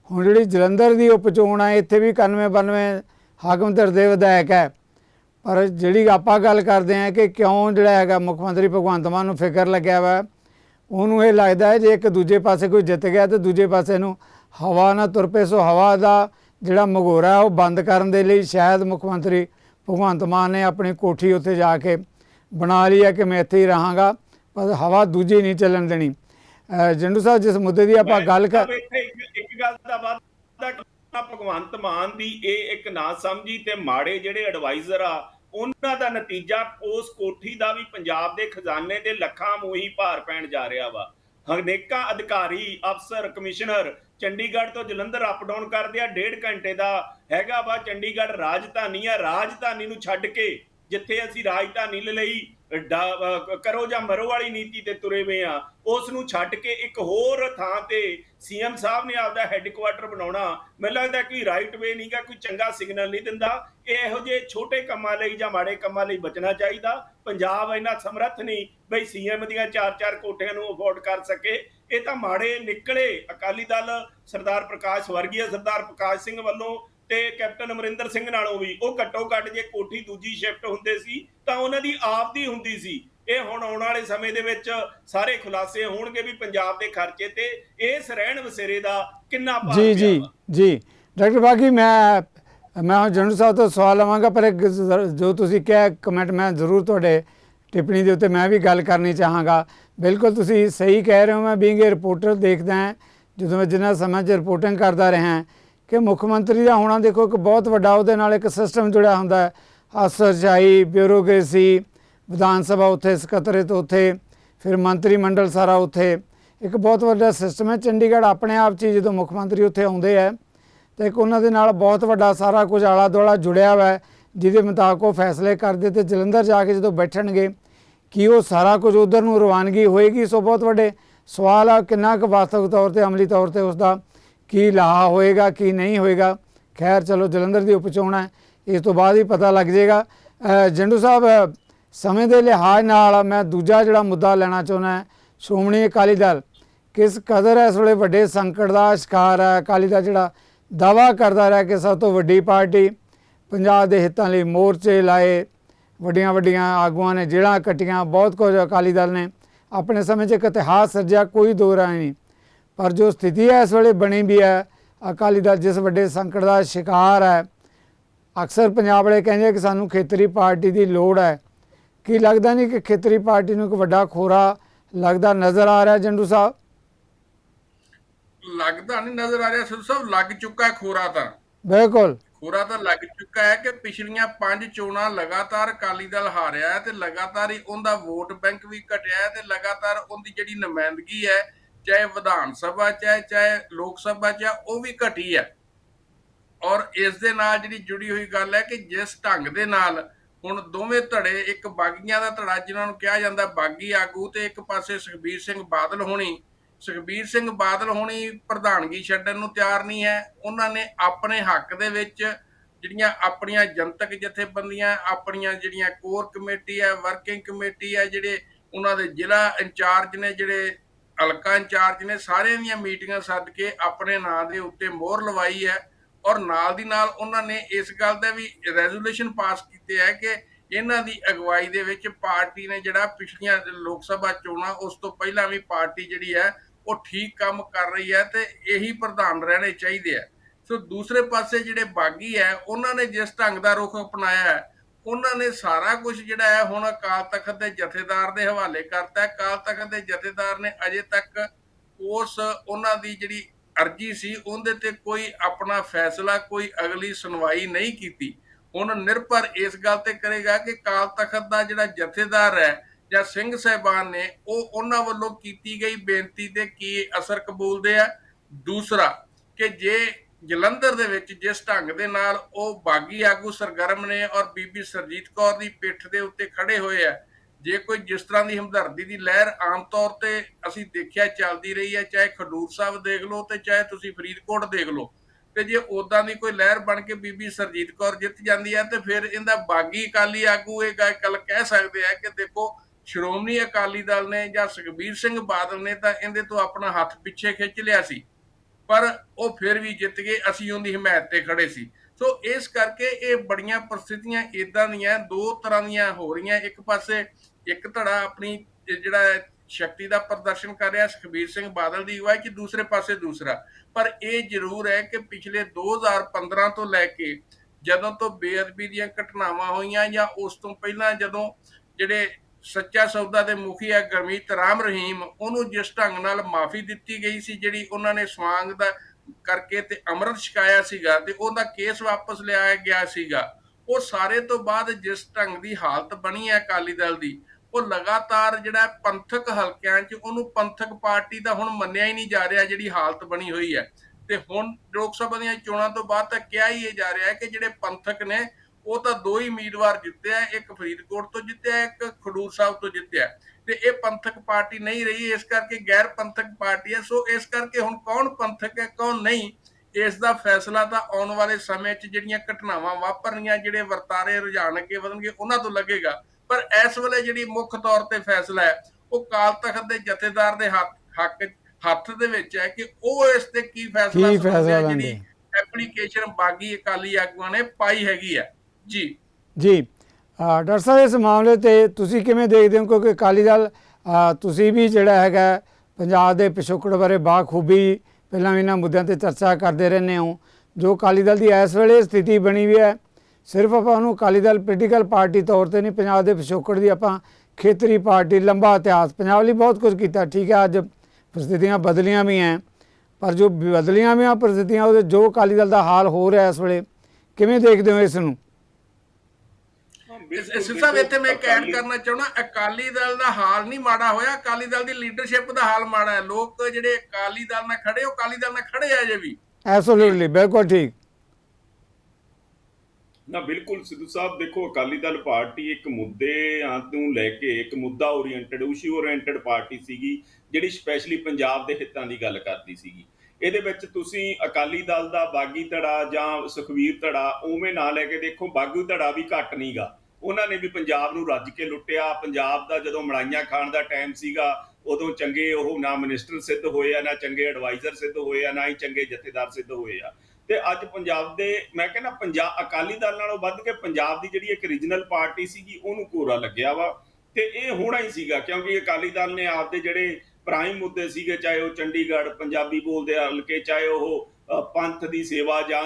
ਹੁਣ ਜਿਹੜੀ ਜਲੰਧਰ ਦੀ ਉਪਚੋਣ ਹੈ ਇੱਥੇ ਵੀ 91 92 ਹਾਕਮ ਧਿਰ ਦੇ ਵਿਧਾਇਕ ਹੈ। ਪਰ ਜਿਹੜੀ ਆਪਾਂ ਗੱਲ ਕਰਦੇ ਹਾਂ ਕਿ ਕਿਉਂ ਜਿਹੜਾ ਹੈਗਾ ਮੁੱਖ ਮੰਤਰੀ ਭਗਵੰਤ ਮਾਨ ਨੂੰ ਫਿਕਰ ਲੱਗਿਆ ਵਾ ਉਹਨੂੰ ਇਹ ਲੱਗਦਾ ਹੈ ਜੇ ਇੱਕ ਦੂਜੇ ਪਾਸੇ ਕੋਈ ਜਿੱਤ ਗਿਆ ਤੇ ਦੂਜੇ ਪਾਸੇ ਨੂੰ ਹਵਾ ਨਾ ਤੁਰ ਪਏ ਸੋ ਹਵਾ ਦਾ ਜਿਹੜਾ ਮਗੋਰਾ ਹੈ ਉਹ ਬੰਦ ਕਰਨ ਦੇ ਲਈ ਸ਼ਾਇਦ ਮੁੱਖ ਮੰਤਰੀ ਭਗਵੰਤ ਮਾਨ ਨੇ ਆਪਣੀ ਕੋਠੀ ਉੱਤੇ ਜਾ ਕੇ ਬਣਾ ਲਈ ਹੈ ਕਿ ਮੈਂ ਇੱਥੇ ਹੀ ਰਹਾਂਗਾ ਪਰ ਹਵਾ ਦੂਜੀ ਨਹੀਂ ਚੱਲਣ ਦੇਣੀ। ਜੰਡੂ ਸਾਹਿਬ ਜਿਸ ਮੁੱਦੇ ਦੀ ਆਪਾਂ ਗੱਲ ਕਰ ਇੱਕ- ਗੱਲ ਦਾ ਵਾਅਦਾ ਭਗਵੰਤ ਮਾਨ ਦੀ ਇਹ ਇੱਕ ਨਾ ਸਮਝੀ ਤੇ ਮਾੜੇ ਜਿਹੜੇ ਐਡਵਾਈਜ਼ਰ ਆ ਉਹਨਾਂ ਦਾ ਨਤੀਜਾ ਉਸ ਕੋਠੀ ਦਾ ਵੀ ਪੰਜਾਬ ਦੇ ਖਜ਼ਾਨੇ ਦੇ ਲੱਖਾਂ ਮੋਹੀ ਭਾਰ ਪੈਣ ਜਾ ਰਿਹਾ ਵਾ। ਅਨੇਕਾਂ ਅਧਿਕਾਰੀ, ਅਫਸਰ, ਕਮਿਸ਼ਨਰ ਚੰਡੀਗੜ੍ਹ ਤੋਂ ਜਲੰਧਰ ਅਪ ਡਾਊਨ ਕਰਦੇ ਆ। ਡੇਢ ਘੰਟੇ ਦਾ ਹੈਗਾ ਵਾ। ਚੰਡੀਗੜ੍ਹ ਰਾਜਧਾਨੀ ਆ। ਰਾਜਧਾਨੀ ਨੂੰ ਛੱਡ ਕੇ ਜਿੱਥੇ ਅਸੀਂ ਰਾਜਧਾਨੀ ਲੈ ਲਈ ਕਰੋ ਜਾਂ ਮਰੋ ਵਾਲੀ ਨੀਤੀ ਤੇ ਤੁਰੇ ਹੋਏ ਆ ਉਸ ਨੂੰ ਛੱਡ ਕੇ ਇੱਕ ਹੋਰ ਥਾਂ ਤੇ ਸੀਐਮ ਸਾਹਿਬ ਨੇ ਆਪਦਾ ਹੈੱਡਕੁਆਟਰ ਬਣਾਉਣਾ, ਮੈਨੂੰ ਲੱਗਦਾ ਕੋਈ ਰਾਈਟ ਵੇ ਨਹੀਂਗਾ ਕੋਈ ਚੰਗਾ ਸਿਗਨਲ ਨਹੀਂ ਦਿੰਦਾ। ਇਹੋ ਜਿਹੇ ਛੋਟੇ ਕੰਮਾਂ ਲਈ ਜਾਂ ਮਾੜੇ ਕੰਮਾਂ ਲਈ ਬਚਣਾ ਚਾਹੀਦਾ। ਪੰਜਾਬ ਇੰਨਾ ਸਮਰੱਥ ਨਹੀਂ ਬਈ ਸੀਐਮ ਦੀਆਂ ਚਾਰ ਚਾਰ ਕੋਠਿਆਂ ਨੂੰ ਅਫੋਰਡ ਕਰ ਸਕੇ। ਇਹ ਤਾਂ ਮਾੜੇ ਨਿਕਲੇ ਅਕਾਲੀ ਦਲ, ਸਰਦਾਰ ਪ੍ਰਕਾਸ਼ ਵਰਗੀਆ, ਸਰਦਾਰ ਪ੍ਰਕਾਸ਼ ਸਿੰਘ ਵੱਲੋਂ ਤੇ ਕੈਪਟਨ ਅਮਰਿੰਦਰ ਸਿੰਘ ਨਾਲੋਂ ਵੀ ਉਹ ਘੱਟੋ ਘੱਟ ਜੇ ਕੋਠੀ ਦੂਜੀ ਸ਼ਿਫਟ ਹੁੰਦੇ ਸੀ ਤਾਂ ਉਹਨਾਂ ਦੀ ਆਪ ਦੀ ਹੁੰਦੀ ਸੀ। ਇਹ ਹੁਣ ਆਉਣ ਵਾਲੇ ਸਮੇਂ ਦੇ ਵਿੱਚ ਸਾਰੇ ਖੁਲਾਸੇ ਹੋਣਗੇ ਵੀ ਪੰਜਾਬ ਦੇ ਖਰਚੇ ਤੇ ਇਸ ਰਹਿਣ ਵਸੇਰੇ ਦਾ ਕਿੰਨਾ ਭਾਰ ਜੀ ਜੀ। ਜੀ। ਡਾਕਟਰ ਬਾਗੀ ਮੈਂ ਮੈਂ ਹੁਣ ਜੰਡੂ ਸਾਹਿਬ ਤੋਂ ਸਵਾਲ ਲਵਾਂਗਾ ਪਰ ਇੱਕ ਜੋ ਤੁਸੀਂ ਕਿਹਾ ਕਮੈਂਟ ਮੈਂ ਜ਼ਰੂਰ ਤੁਹਾਡੇ ਟਿੱਪਣੀ ਦੇ ਉੱਤੇ ਮੈਂ ਵੀ ਗੱਲ ਕਰਨੀ ਚਾਹਾਂਗਾ। ਬਿਲਕੁਲ ਤੁਸੀਂ ਸਹੀ ਕਹਿ ਰਹੇ ਹੋ ਮੈਂ ਬੀਇੰਗ ਰਿਪੋਰਟਰ ਦੇਖਦਾ ਹਾਂ ਜਦੋਂ ਮੈਂ ਜਿੰਨਾ ਸਮਾਂ 'ਚ ਰਿਪੋਰਟਿੰਗ ਕਰਦਾ ਰਿਹਾ ਹਾਂ ਕਿ ਮੁੱਖ ਮੰਤਰੀ ਦਾ ਹੋਣਾ ਦੇਖੋ ਇੱਕ ਬਹੁਤ ਵੱਡਾ ਉਹਦੇ ਨਾਲ ਇੱਕ ਸਿਸਟਮ ਜੁੜਿਆ ਹੁੰਦਾ ਹੈ। ਅਫਸਰਸ਼ਾਹੀ ਬਿਊਰੋਕ੍ਰੇਸੀ ਵਿਧਾਨ ਸਭਾ ਉੱਥੇ ਸਕੱਤਰੇਤ ਉੱਥੇ, ਫਿਰ ਮੰਤਰੀ ਮੰਡਲ ਸਾਰਾ ਉੱਥੇ। ਇੱਕ ਬਹੁਤ ਵੱਡਾ ਸਿਸਟਮ ਹੈ। ਚੰਡੀਗੜ੍ਹ ਆਪਣੇ ਆਪ 'ਚ ਹੀ ਜਦੋਂ ਮੁੱਖ ਮੰਤਰੀ ਉੱਥੇ ਆਉਂਦੇ ਹੈ, ਤੇ ਇੱਕ ਉਹਨਾਂ ਦੇ ਨਾਲ ਬਹੁਤ ਵੱਡਾ ਸਾਰਾ ਕੁਝ ਆਲਾ ਦੁਆਲਾ ਜੁੜਿਆ ਹੋਇਆ ਹੈ, ਜਿਹਦੇ ਮੁਤਾਬਕ ਉਹ ਫੈਸਲੇ ਕਰਦੇ ਤੇ ਜਲੰਧਰ ਜਾ ਕੇ ਜਦੋਂ ਬੈਠਣਗੇ, ਕਿ ਉਹ ਸਾਰਾ ਕੁਝ ਉਧਰ ਨੂੰ ਰਵਾਨਗੀ ਹੋਏਗੀ? ਸੋ ਬਹੁਤ ਵੱਡੇ ਸਵਾਲ ਆ। ਕਿੰਨਾ ਕੁ ਵਾਸਤਵਿਕ ਤੌਰ ਤੇ, ਅਮਲੀ ਤੌਰ ਤੇ ਉਸ ਦਾ ਕੀ ਲਾਹਾ ਹੋਏਗਾ, ਕੀ ਨਹੀਂ ਹੋਏਗਾ। ਖੈਰ, ਚਲੋ ਜਲੰਧਰ ਦੀ ਉਪਚੋਣ ਹੈ, ਇਸ ਤੋਂ ਬਾਅਦ ਹੀ ਪਤਾ ਲੱਗ ਜਾਏਗਾ। ਜੰਡੂ ਸਾਹਿਬ, ਸਮੇਂ ਦੇ ਲਿਹਾਜ਼ ਨਾਲ ਮੈਂ ਦੂਜਾ ਜਿਹੜਾ ਮੁੱਦਾ ਲੈਣਾ ਚਾਹੁੰਦਾ ਸ਼੍ਰੋਮਣੀ ਅਕਾਲੀ ਦਲ। ਕਿਸ ਕਦਰ ਇਸ ਵੇਲੇ ਵੱਡੇ ਸੰਕਟ ਦਾ ਸ਼ਿਕਾਰ ਹੈ? ਅਕਾਲੀ ਦਾ ਜਿਹੜਾ ਦਾਵਾ ਕਰਦਾ ਰਿਹਾ ਕਿ ਸਭ ਤੋਂ ਵੱਡੀ ਪਾਰਟੀ ਪੰਜਾਬ ਦੇ ਹਿੱਤਾਂ ਲਈ ਮੋਰਚੇ ਲਾਏ। ਵੱਡੀਆਂ ਵੱਡੀਆਂ ਆਗੂਆਂ ਨੇ ਜੇਲ੍ਹਾਂ ਕੱਟੀਆਂ, ਬਹੁਤ ਕੁਝ ਅਕਾਲੀ ਦਲ ਨੇ ਆਪਣੇ ਸਮੇਂ 'ਚ ਇੱਕ ਇਤਿਹਾਸ ਸਿਰਜਿਆ, ਕੋਈ ਦੋ ਰਾਏ ਨਹੀਂ। ਪਰ ਜੋ ਸਥਿਤੀ ਹੈ ਇਸ ਵੇਲੇ ਬਣੀ ਵੀ ਹੈ। ਅਕਾਲੀ ਦਲ ਜਿਸ ਵੱਡੇ ਸੰਕਟ ਦਾ ਸ਼ਿਕਾਰ ਹੈ ਅਕਸਰ ਪੰਜਾਬ ਵਾਲੇ ਕਹਿੰਦੇ ਕਿ ਸਾਨੂੰ ਖੇਤਰੀ ਪਾਰਟੀ ਦੀ ਲੋੜ ਹੈ। ਕੀ ਲੱਗਦਾ ਨਹੀਂ ਕਿ ਖੇਤਰੀ ਪਾਰਟੀ ਨੂੰ ਇੱਕ ਵੱਡਾ ਖੋਰਾ ਲੱਗਦਾ ਨਜ਼ਰ ਆ ਰਿਹਾ ਜੰਡੂ ਸਾਹਿਬ? ਲੱਗਦਾ ਨਹੀਂ ਨਜ਼ਰ ਆ ਰਿਹਾ ਸਿੱਧੂ ਸਾਹਿਬ ਲੱਗ ਚੁੱਕਾ ਖੋਰਾ ਤਾਂ। ਬਿਲਕੁਲ। ਖੋਰਾ ਤਾਂ ਲੱਗ ਚੁੱਕਾ ਹੈ ਕਿ ਪਿਛਲੀਆਂ ਪੰਜ ਚੋਣਾਂ ਲਗਾਤਾਰ ਅਕਾਲੀ ਦਲ ਹਾਰਿਆ ਹੈ ਤੇ ਲਗਾਤਾਰ ਹੀ ਉਹਦਾ ਵੋਟ ਬੈਂਕ ਵੀ ਘਟਿਆ ਹੈ ਤੇ ਲਗਾਤਾਰ ਉਹਦੀ ਜਿਹੜੀ ਨੁਮਾਇੰਦਗੀ ਹੈ ਚਾਹੇ ਵਿਧਾਨ ਸਭਾ ਚ ਹੈ ਚਾਹੇ ਲੋਕ ਸਭਾ ਚ ਉਹ ਵੀ ਘਟੀ ਹੈ ਔਰ ਇਸ ਦੇ ਨਾਲ ਜਿਹੜੀ ਜੁੜੀ ਹੋਈ ਗੱਲ ਹੈ ਕਿ ਜਿਸ ਢੰਗ ਦੇ ਨਾਲ ਹੁਣ ਦੋਵੇਂ ਧੜੇ, ਇੱਕ ਬਾਗੀਆਂ ਦਾ ਧੜਾ ਜਿਨ੍ਹਾਂ ਨੂੰ ਕਿਹਾ ਜਾਂਦਾ ਬਾਗੀ ਆਗੂ ਤੇ ਇੱਕ ਪਾਸੇ ਸੁਖਬੀਰ ਸਿੰਘ ਬਾਦਲ ਹੋਣੀ। ਸੁਖਬੀਰ ਸਿੰਘ ਬਾਦਲ ਹੋਣੀ ਪ੍ਰਧਾਨਗੀ ਛੱਡਣ ਨੂੰ ਤਿਆਰ ਨਹੀਂ ਹੈ। ਉਹਨਾਂ ਨੇ ਆਪਣੇ ਹੱਕ ਦੇ ਵਿੱਚ ਜਿਹੜੀਆਂ ਆਪਣੀਆਂ ਜਨਤਕ ਜਥੇਬੰਦੀਆਂ, ਆਪਣੀਆਂ ਜਿਹੜੀਆਂ ਕੋਰ ਕਮੇਟੀ ਹੈ, ਵਰਕਿੰਗ ਕਮੇਟੀ ਹੈ, ਜਿਹੜੇ ਉਹਨਾਂ ਦੇ ਜ਼ਿਲ੍ਹਾ ਇੰਚਾਰਜ ਨੇ, ਜਿਹੜੇ ਹਲਕਾ ਇੰਚਾਰਜ ਨੇ ਸਾਰਿਆਂ ਦੀਆਂ ਮੀਟਿੰਗਾਂ ਸੱਦ ਕੇ ਆਪਣੇ ਨਾਂ ਦੇ ਉੱਤੇ ਮੋਹਰ ਲਵਾਈ ਹੈ ਔਰ ਨਾਲ ਦੀ ਨਾਲ ਉਹਨਾਂ ਨੇ ਇਸ ਗੱਲ ਦਾ ਵੀ ਰੈਜ਼ੋਲੂਸ਼ਨ ਪਾਸ ਕੀਤੇ ਹੈ ਕਿ ਇਹਨਾਂ ਦੀ ਅਗਵਾਈ ਦੇ ਵਿੱਚ ਪਾਰਟੀ ਨੇ ਜਿਹੜਾ ਪਿਛਲੀਆਂ ਲੋਕ ਸਭਾ ਚੋਣਾਂ, ਉਸ ਤੋਂ ਪਹਿਲਾਂ ਵੀ ਪਾਰਟੀ ਜਿਹੜੀ ਹੈ, ਉਹ ਠੀਕ ਕੰਮ ਕਰ ਰਹੀ ਹੈ ਤੇ ਇਹੀ ਪ੍ਰਧਾਨ ਰਹਿਣੇ ਚਾਹੀਦੇ ਆ ਸੋ ਦੂਸਰੇ ਪਾਸੇ ਜਿਹੜੇ ਬਾਗੀ ਹੈ, ਉਹਨਾਂ ਨੇ ਜਿਸ ਢੰਗ ਦਾ ਰੁਖ ਅਪਣਾਇਆ ਹੈ ਉਹਨਾਂ ਨੇ ਸਾਰਾ ਕੁਝ ਜਿਹੜਾ ਹੈ ਹੁਣ ਅਕਾਲ ਤਖਤ ਦੇ ਜਥੇਦਾਰ ਦੇ ਹਵਾਲੇ ਕਰਤਾ ਹੈ। ਅਕਾਲ ਤਖਤ ਦੇ ਜਥੇਦਾਰ ਨੇ ਅਜੇ ਤੱਕ ਉਸ ਉਹਨਾਂ ਦੀ ਜਿਹੜੀ ਅਰਜੀ ਸੀ, ਉਹਦੇ ਤੇ ਕੋਈ ਆਪਣਾ ਫੈਸਲਾ, ਕੋਈ ਅਗਲੀ ਸੁਣਵਾਈ ਨਹੀਂ ਕੀਤੀ। ਹੁਣ ਨਿਰਭਰ ਇਸ ਗੱਲ ਤੇ ਕਰੇਗਾ ਕਿ ਕਾਲ ਤਖਤ ਦਾ ਜਿਹੜਾ ਜਥੇਦਾਰ ਹੈ ਜਾਂ ਸਿੰਘ ਸਹਿਬਾਨ ਨੇ, ਉਹ ਉਹਨਾਂ ਵੱਲੋਂ ਕੀਤੀ ਗਈ ਬੇਨਤੀ ਤੇ ਕੀ ਅਸਰ ਕਬੂਲਦੇ ਆ? ਦੂਸਰਾ, ਕਿ ਜੇ ਜਲੰਧਰ ਦੇ ਵਿੱਚ ਜਿਸ ਢੰਗ ਦੇ ਨਾਲ ਉਹ ਬਾਗੀ ਆਗੂ ਸਰਗਰਮ ਨੇ ਔਰ ਬੀਬੀ ਸਰਜੀਤ ਕੌਰ ਦੀ ਪਿੱਠ ਦੇ ਉੱਤੇ ਖੜੇ ਹੋਏ ਆ, ਜੇ ਕੋਈ ਜਿਸ ਤਰ੍ਹਾਂ ਦੀ ਹਮਦਰਦੀ ਦੀ ਲਹਿਰ ਆਮ ਤੌਰ ਤੇ ਅਸੀਂ ਦੇਖਿਆ ਚੱਲਦੀ ਰਹੀ ਹੈ, ਚਾਹੇ ਖਡੂਰ ਸਾਹਿਬ ਦੇਖ ਲਓ ਤੇ ਚਾਹੇ ਤੁਸੀਂ ਫਰੀਦਕੋਟ ਦੇਖ ਲਓ, ਤੇ ਜੇ ਉਦਾਂ ਦੀ ਕੋਈ ਲਹਿਰ ਬਣ ਕੇ ਬੀਬੀ ਸਰਜੀਤ ਕੌਰ ਜਿੱਤ ਜਾਂਦੀ ਹੈ, ਤੇ ਫਿਰ ਇਹਦਾ ਬਾਗੀ ਅਕਾਲੀ ਆਗੂ ਇਹ ਗੱਲ ਕਹਿ ਸਕਦੇ ਆ ਕਿ ਦੇਖੋ ਸ਼੍ਰੋਮਣੀ ਅਕਾਲੀ ਦਲ ਨੇ ਜਾਂ ਸੁਖਬੀਰ ਸਿੰਘ ਬਾਦਲ ਨੇ ਤਾਂ ਇਹਦੇ ਤੋਂ ਆਪਣਾ ਹੱਥ ਪਿੱਛੇ ਖਿੱਚ ਲਿਆ ਸੀ, ਪਰ ਉਹ ਫਿਰ ਵੀ ਜਿੱਤ ਗਏ, ਅਸੀਂ ਉਹਦੀ ਹਮਾਇਤ ਤੇ ਖੜੇ ਸੀ। ਸੋ ਇਸ ਕਰਕੇ ਇਹ ਬੜੀਆਂ ਪ੍ਰਸਥਿਤੀਆਂ ਇਦਾਂ ਦੀਆਂ, ਦੋ ਤਰ੍ਹਾਂ ਦੀਆਂ ਹੋ ਰਹੀਆਂ। ਇੱਕ ਪਾਸੇ ਇੱਕ ਧੜਾ ਆਪਣੀ ਜਿਹੜਾ ਸ਼ਕਤੀ ਦਾ ਪ੍ਰਦਰਸ਼ਨ ਕਰ ਰਿਹਾ, ਸੁਖਬੀਰ ਸਿੰਘ ਬਾਦਲ ਦੀ ਅਗਵਾਈ 'ਚ ਦੂਸਰੇ ਪਾਸੇ ਦੂਸਰਾ। ਪਰ ਇਹ ਜ਼ਰੂਰ ਹੈ ਕਿ ਪਿਛਲੇ 2015 ਤੋਂ ਲੈ ਕੇ ਜਦੋਂ ਤੋਂ ਬੇਅਦਬੀ ਦੀਆਂ ਘਟਨਾਵਾਂ ਹੋਈਆਂ, ਜਾਂ ਉਸ ਤੋਂ ਪਹਿਲਾਂ ਜਦੋਂ ਜਿਹੜੇ ਸੱਚਾ ਸੌਦਾ ਦੇ ਮੁਖੀ ਹੈ ਗਰਮੀਤ ਰਾਮ ਰਹੀਮ, ਉਹਨੂੰ ਜਿਸ ਢੰਗ ਨਾਲ ਮਾਫੀ ਦਿੱਤੀ ਗਈ ਸੀ, ਜਿਹੜੀ ਉਹਨਾਂ ਨੇ ਸਵਾਂਗ ਦਾ ਕਰਕੇ ਤੇ ਅੰਮ੍ਰਿਤ ਛਕਾਇਆ ਸੀਗਾ ਤੇ ਉਹਦਾ ਕੇਸ ਵਾਪਸ ਲਿਆਇਆ ਗਿਆ ਸੀਗਾ। ਉਹ ਸਾਰੇ ਤੋਂ ਬਾਅਦ ਜਿਸ ਢੰਗ ਦੀ ਹਾਲਤ ਬਣੀ ਹੈ ਅਕਾਲੀ ਦਲ ਦੀ, ਉਹ ਲਗਾਤਾਰ ਜਿਹੜਾ ਪੰਥਕ ਹਲਕਿਆਂ 'ਚ ਉਹਨੂੰ ਪੰਥਕ ਪਾਰਟੀ ਦਾ ਹੁਣ ਮੰਨਿਆ ਹੀ ਨਹੀਂ ਜਾ ਰਿਹਾ ਜਿਹੜੀ ਹਾਲਤ ਬਣੀ ਹੋਈ ਹੈ। ਤੇ ਹੁਣ ਲੋਕ ਸਭਾ ਦੀਆਂ ਚੋਣਾਂ ਤੋਂ ਬਾਅਦ ਤਾਂ ਕਿਹਾ ਹੀ ਇਹ ਜਾ ਰਿਹਾ ਹੈ ਕਿ ਜਿਹੜੇ ਪੰਥਕ ਨੇ, ਉਹ ਤਾਂ ਦੋ ਹੀ ਉਮੀਦਵਾਰ ਜਿੱਤਿਆ ਇੱਕ ਫਰੀਦਕੋਟ ਤੋਂ ਜਿੱਤਿਆ, ਇੱਕ ਖਡੂਰ ਸਾਹਿਬ ਤੋਂ ਜਿੱਤਿਆ। ਤੇ ਇਹ ਪੰਥਕ ਪਾਰਟੀ ਨਹੀਂ ਰਹੀ ਇਸ ਕਰਕੇ ਗੈਰ ਪੰਥਕ ਪਾਰਟੀ ਹੈ। ਸੋ ਇਸ ਕਰਕੇ ਹੁਣ ਕੌਣ ਪੰਥਕ ਹੈ ਕੌਣ ਨਹੀਂ ਇਸ ਦਾ ਫੈਸਲਾ ਤਾਂ ਆਉਣ ਵਾਲੇ ਸਮੇਂ 'ਚ ਜਿਹੜੀਆਂ ਘਟਨਾਵਾਂ ਵਾਪਰਨੀਆਂ ਜਿਹੜੇ ਵਰਤਾਰੇ ਰੁਝਾਨ ਅੱਗੇ ਵਧਣਗੇ ਉਹਨਾਂ ਤੋਂ ਲੱਗੇਗਾ। ਪਰ ਇਸ ਵੇਲੇ ਜਿਹੜੀ ਮੁੱਖ ਤੌਰ ਤੇ ਫੈਸਲਾ ਹੈ ਉਹ ਕਾਲ ਤਖਤ ਦੇ ਜਥੇਦਾਰ ਦੇ ਹੱਥ ਹੱਕ ਹੱਥ ਦੇ ਵਿੱਚ ਹੈ ਕਿ ਉਹ ਇਸ ਤੇ ਕੀ ਫੈਸਲਾ ਸੁਣਾਉਂਦੇ ਜਿਹੜੀ ਐਪਲੀਕੇਸ਼ਨ ਬਾਗੀ ਅਕਾਲੀ ਆਗੂਆਂ ਨੇ ਪਾਈ ਹੈਗੀ ਹੈ। ਜੀ। ਜੀ ਡਾਕਟਰ ਸਾਹਿਬ, ਇਸ ਮਾਮਲੇ ਤੇ ਤੁਸੀਂ ਕਿਵੇਂ ਦੇਖਦੇ ਹੋ? ਕਿਉਂਕਿ ਅਕਾਲੀ ਦਲ ਤੁਸੀਂ ਵੀ ਜਿਹੜਾ ਹੈਗਾ, ਪੰਜਾਬ ਦੇ ਪਿਛੋਕੜ ਬਾਰੇ ਬਾਖੂਬੀ ਪਹਿਲਾਂ ਵੀ ਇਹਨਾਂ ਮੁੱਦਿਆਂ ਤੇ ਚਰਚਾ ਕਰਦੇ ਰਹਿੰਦੇ ਹੋ। ਜੋ ਅਕਾਲੀ ਦਲ ਦੀ ਇਸ ਵੇਲੇ ਸਥਿਤੀ ਬਣੀ ਹੋਈ ਹੈ, ਸਿਰਫ ਆਪਾਂ ਉਹਨੂੰ ਅਕਾਲੀ ਦਲ ਪੋਲੀਟੀਕਲ ਪਾਰਟੀ ਤੌਰ ਤੇ ਨਹੀਂ, ਪੰਜਾਬ ਦੇ ਪਿਛੋਕੜ ਦੀ ਆਪਾਂ ਖੇਤਰੀ ਪਾਰਟੀ, ਲੰਬਾ ਇਤਿਹਾਸ, ਪੰਜਾਬ ਲਈ ਬਹੁਤ ਕੁਝ ਕੀਤਾ। ਠੀਕ ਹੈ, ਅੱਜ ਪ੍ਰਸਥਿਤੀਆਂ ਬਦਲੀਆਂ ਵੀ ਹੈ, ਪਰ ਜੋ ਬਦਲੀਆਂ ਵੀ ਆ ਪ੍ਰਸਥਿਤੀਆਂ, ਉਹਦੇ ਜੋ ਅਕਾਲੀ ਦਲ ਦਾ ਹਾਲ ਹੋ ਰਿਹਾ ਇਸ ਵੇਲੇ, ਕਿਵੇਂ ਦੇਖਦੇ ਹੋ ਇਸ ਨੂੰ? ਇਸ ਸਾਹਿਬ ਇੱਥੇ ਮੈਂ ਇੱਕ ਐਡ ਕਰਨਾ ਚਾਹੁੰਦਾ ਅਕਾਲੀ ਦਲ ਦਾ ਹਾਲ ਨਹੀਂ ਮਾੜਾ ਹੋਇਆ ਅਕਾਲੀ ਦਲ ਦੀ ਲੀਡਰਸ਼ਿਪ ਦਾ ਹਾਲ ਮਾੜਾ ਹੈ। ਲੋਕ ਜਿਹੜੇ ਅਕਾਲੀ ਦਲ ਨਾਲ ਖੜੇ ਉਹ ਅਕਾਲੀ ਦਲ ਨਾਲ ਖੜੇ ਆ ਜੇ ਵੀ। ਐਬਸੋਲੂਟਲੀ ਬਿਲਕੁਲ ਠੀਕ। ਨਾ ਬਿਲਕੁਲ ਸਿੱਧੂ ਸਾਹਿਬ ਦੇਖੋ ਅਕਾਲੀ ਦਲ ਪਾਰਟੀ ਇੱਕ ਮੁੱਦੇ ਨੂੰ ਲੈ ਕੇ ਇੱਕ ਮੁੱਦਾ ਓਰੀਐਂਟਡ ਇਸ਼ੂ ਓਰੀਐਂਟਡ ਪਾਰਟੀ ਸੀਗੀ ਜਿਹੜੀ ਸਪੈਸ਼ਲੀ ਪੰਜਾਬ ਦੇ ਹਿੱਤਾਂ ਦੀ ਗੱਲ ਕਰਦੀ ਸੀਗੀ। ਇਹਦੇ ਵਿੱਚ ਤੁਸੀਂ ਅਕਾਲੀ ਦਲ ਦਾ ਬਾਗੀ ਧੜਾ ਜਾਂ ਸੁਖਵੀਰ ਧੜਾ ਉਵੇਂ ਨਾ ਲੈ ਕੇ ਦੇਖੋ ਬਾਗੀ ਧੜਾ ਵੀ ਘੱਟ ਨਹੀਂਗਾ ਉਹਨਾਂ ਨੇ ਵੀ ਪੰਜਾਬ ਨੂੰ ਰੱਜ ਕੇ ਲੁੱਟਿਆ। ਪੰਜਾਬ ਦਾ ਜਦੋਂ ਮੜਾਈਆਂ ਖਾਣ ਦਾ ਟਾਈਮ ਸੀਗਾ, ਉਦੋਂ ਚੰਗੇ ਉਹ ਨਾ ਮਿਨਿਸਟਰ ਸਿੱਧ ਹੋਏ ਆ, ਨਾ ਚੰਗੇ ਐਡਵਾਈਜ਼ਰ ਸਿੱਧ ਹੋਏ ਆ, ਨਾ ਹੀ ਚੰਗੇ ਜਥੇਦਾਰ ਸਿੱਧ ਹੋਏ ਆ। ਤੇ ਅੱਜ ਪੰਜਾਬ ਦੇ, ਮੈਂ ਕਹਿੰਦਾ ਪੰਜਾਬ, ਅਕਾਲੀ ਦਲ ਨਾਲੋਂ ਵੱਧ ਕੇ ਪੰਜਾਬ ਦੀ ਜਿਹੜੀ ਇੱਕ ਰੀਜਨਲ ਪਾਰਟੀ ਸੀਗੀ, ਉਹਨੂੰ ਕੋਰਾ ਲੱਗਿਆ ਵਾ। ਤੇ ਇਹ ਹੋਣਾ ਹੀ ਸੀਗਾ, ਕਿਉਂਕਿ ਅਕਾਲੀ ਦਲ ਨੇ ਆਪਦੇ ਜਿਹੜੇ ਪ੍ਰਾਈਮ ਮੁੱਦੇ ਸੀਗੇ, ਚਾਹੇ ਉਹ ਚੰਡੀਗੜ੍ਹ ਪੰਜਾਬੀ ਬੋਲਦੇ ਹਲਕੇ, ਚਾਹੇ ਉਹ ਪੰਥ ਦੀ ਸੇਵਾ ਜਾਂ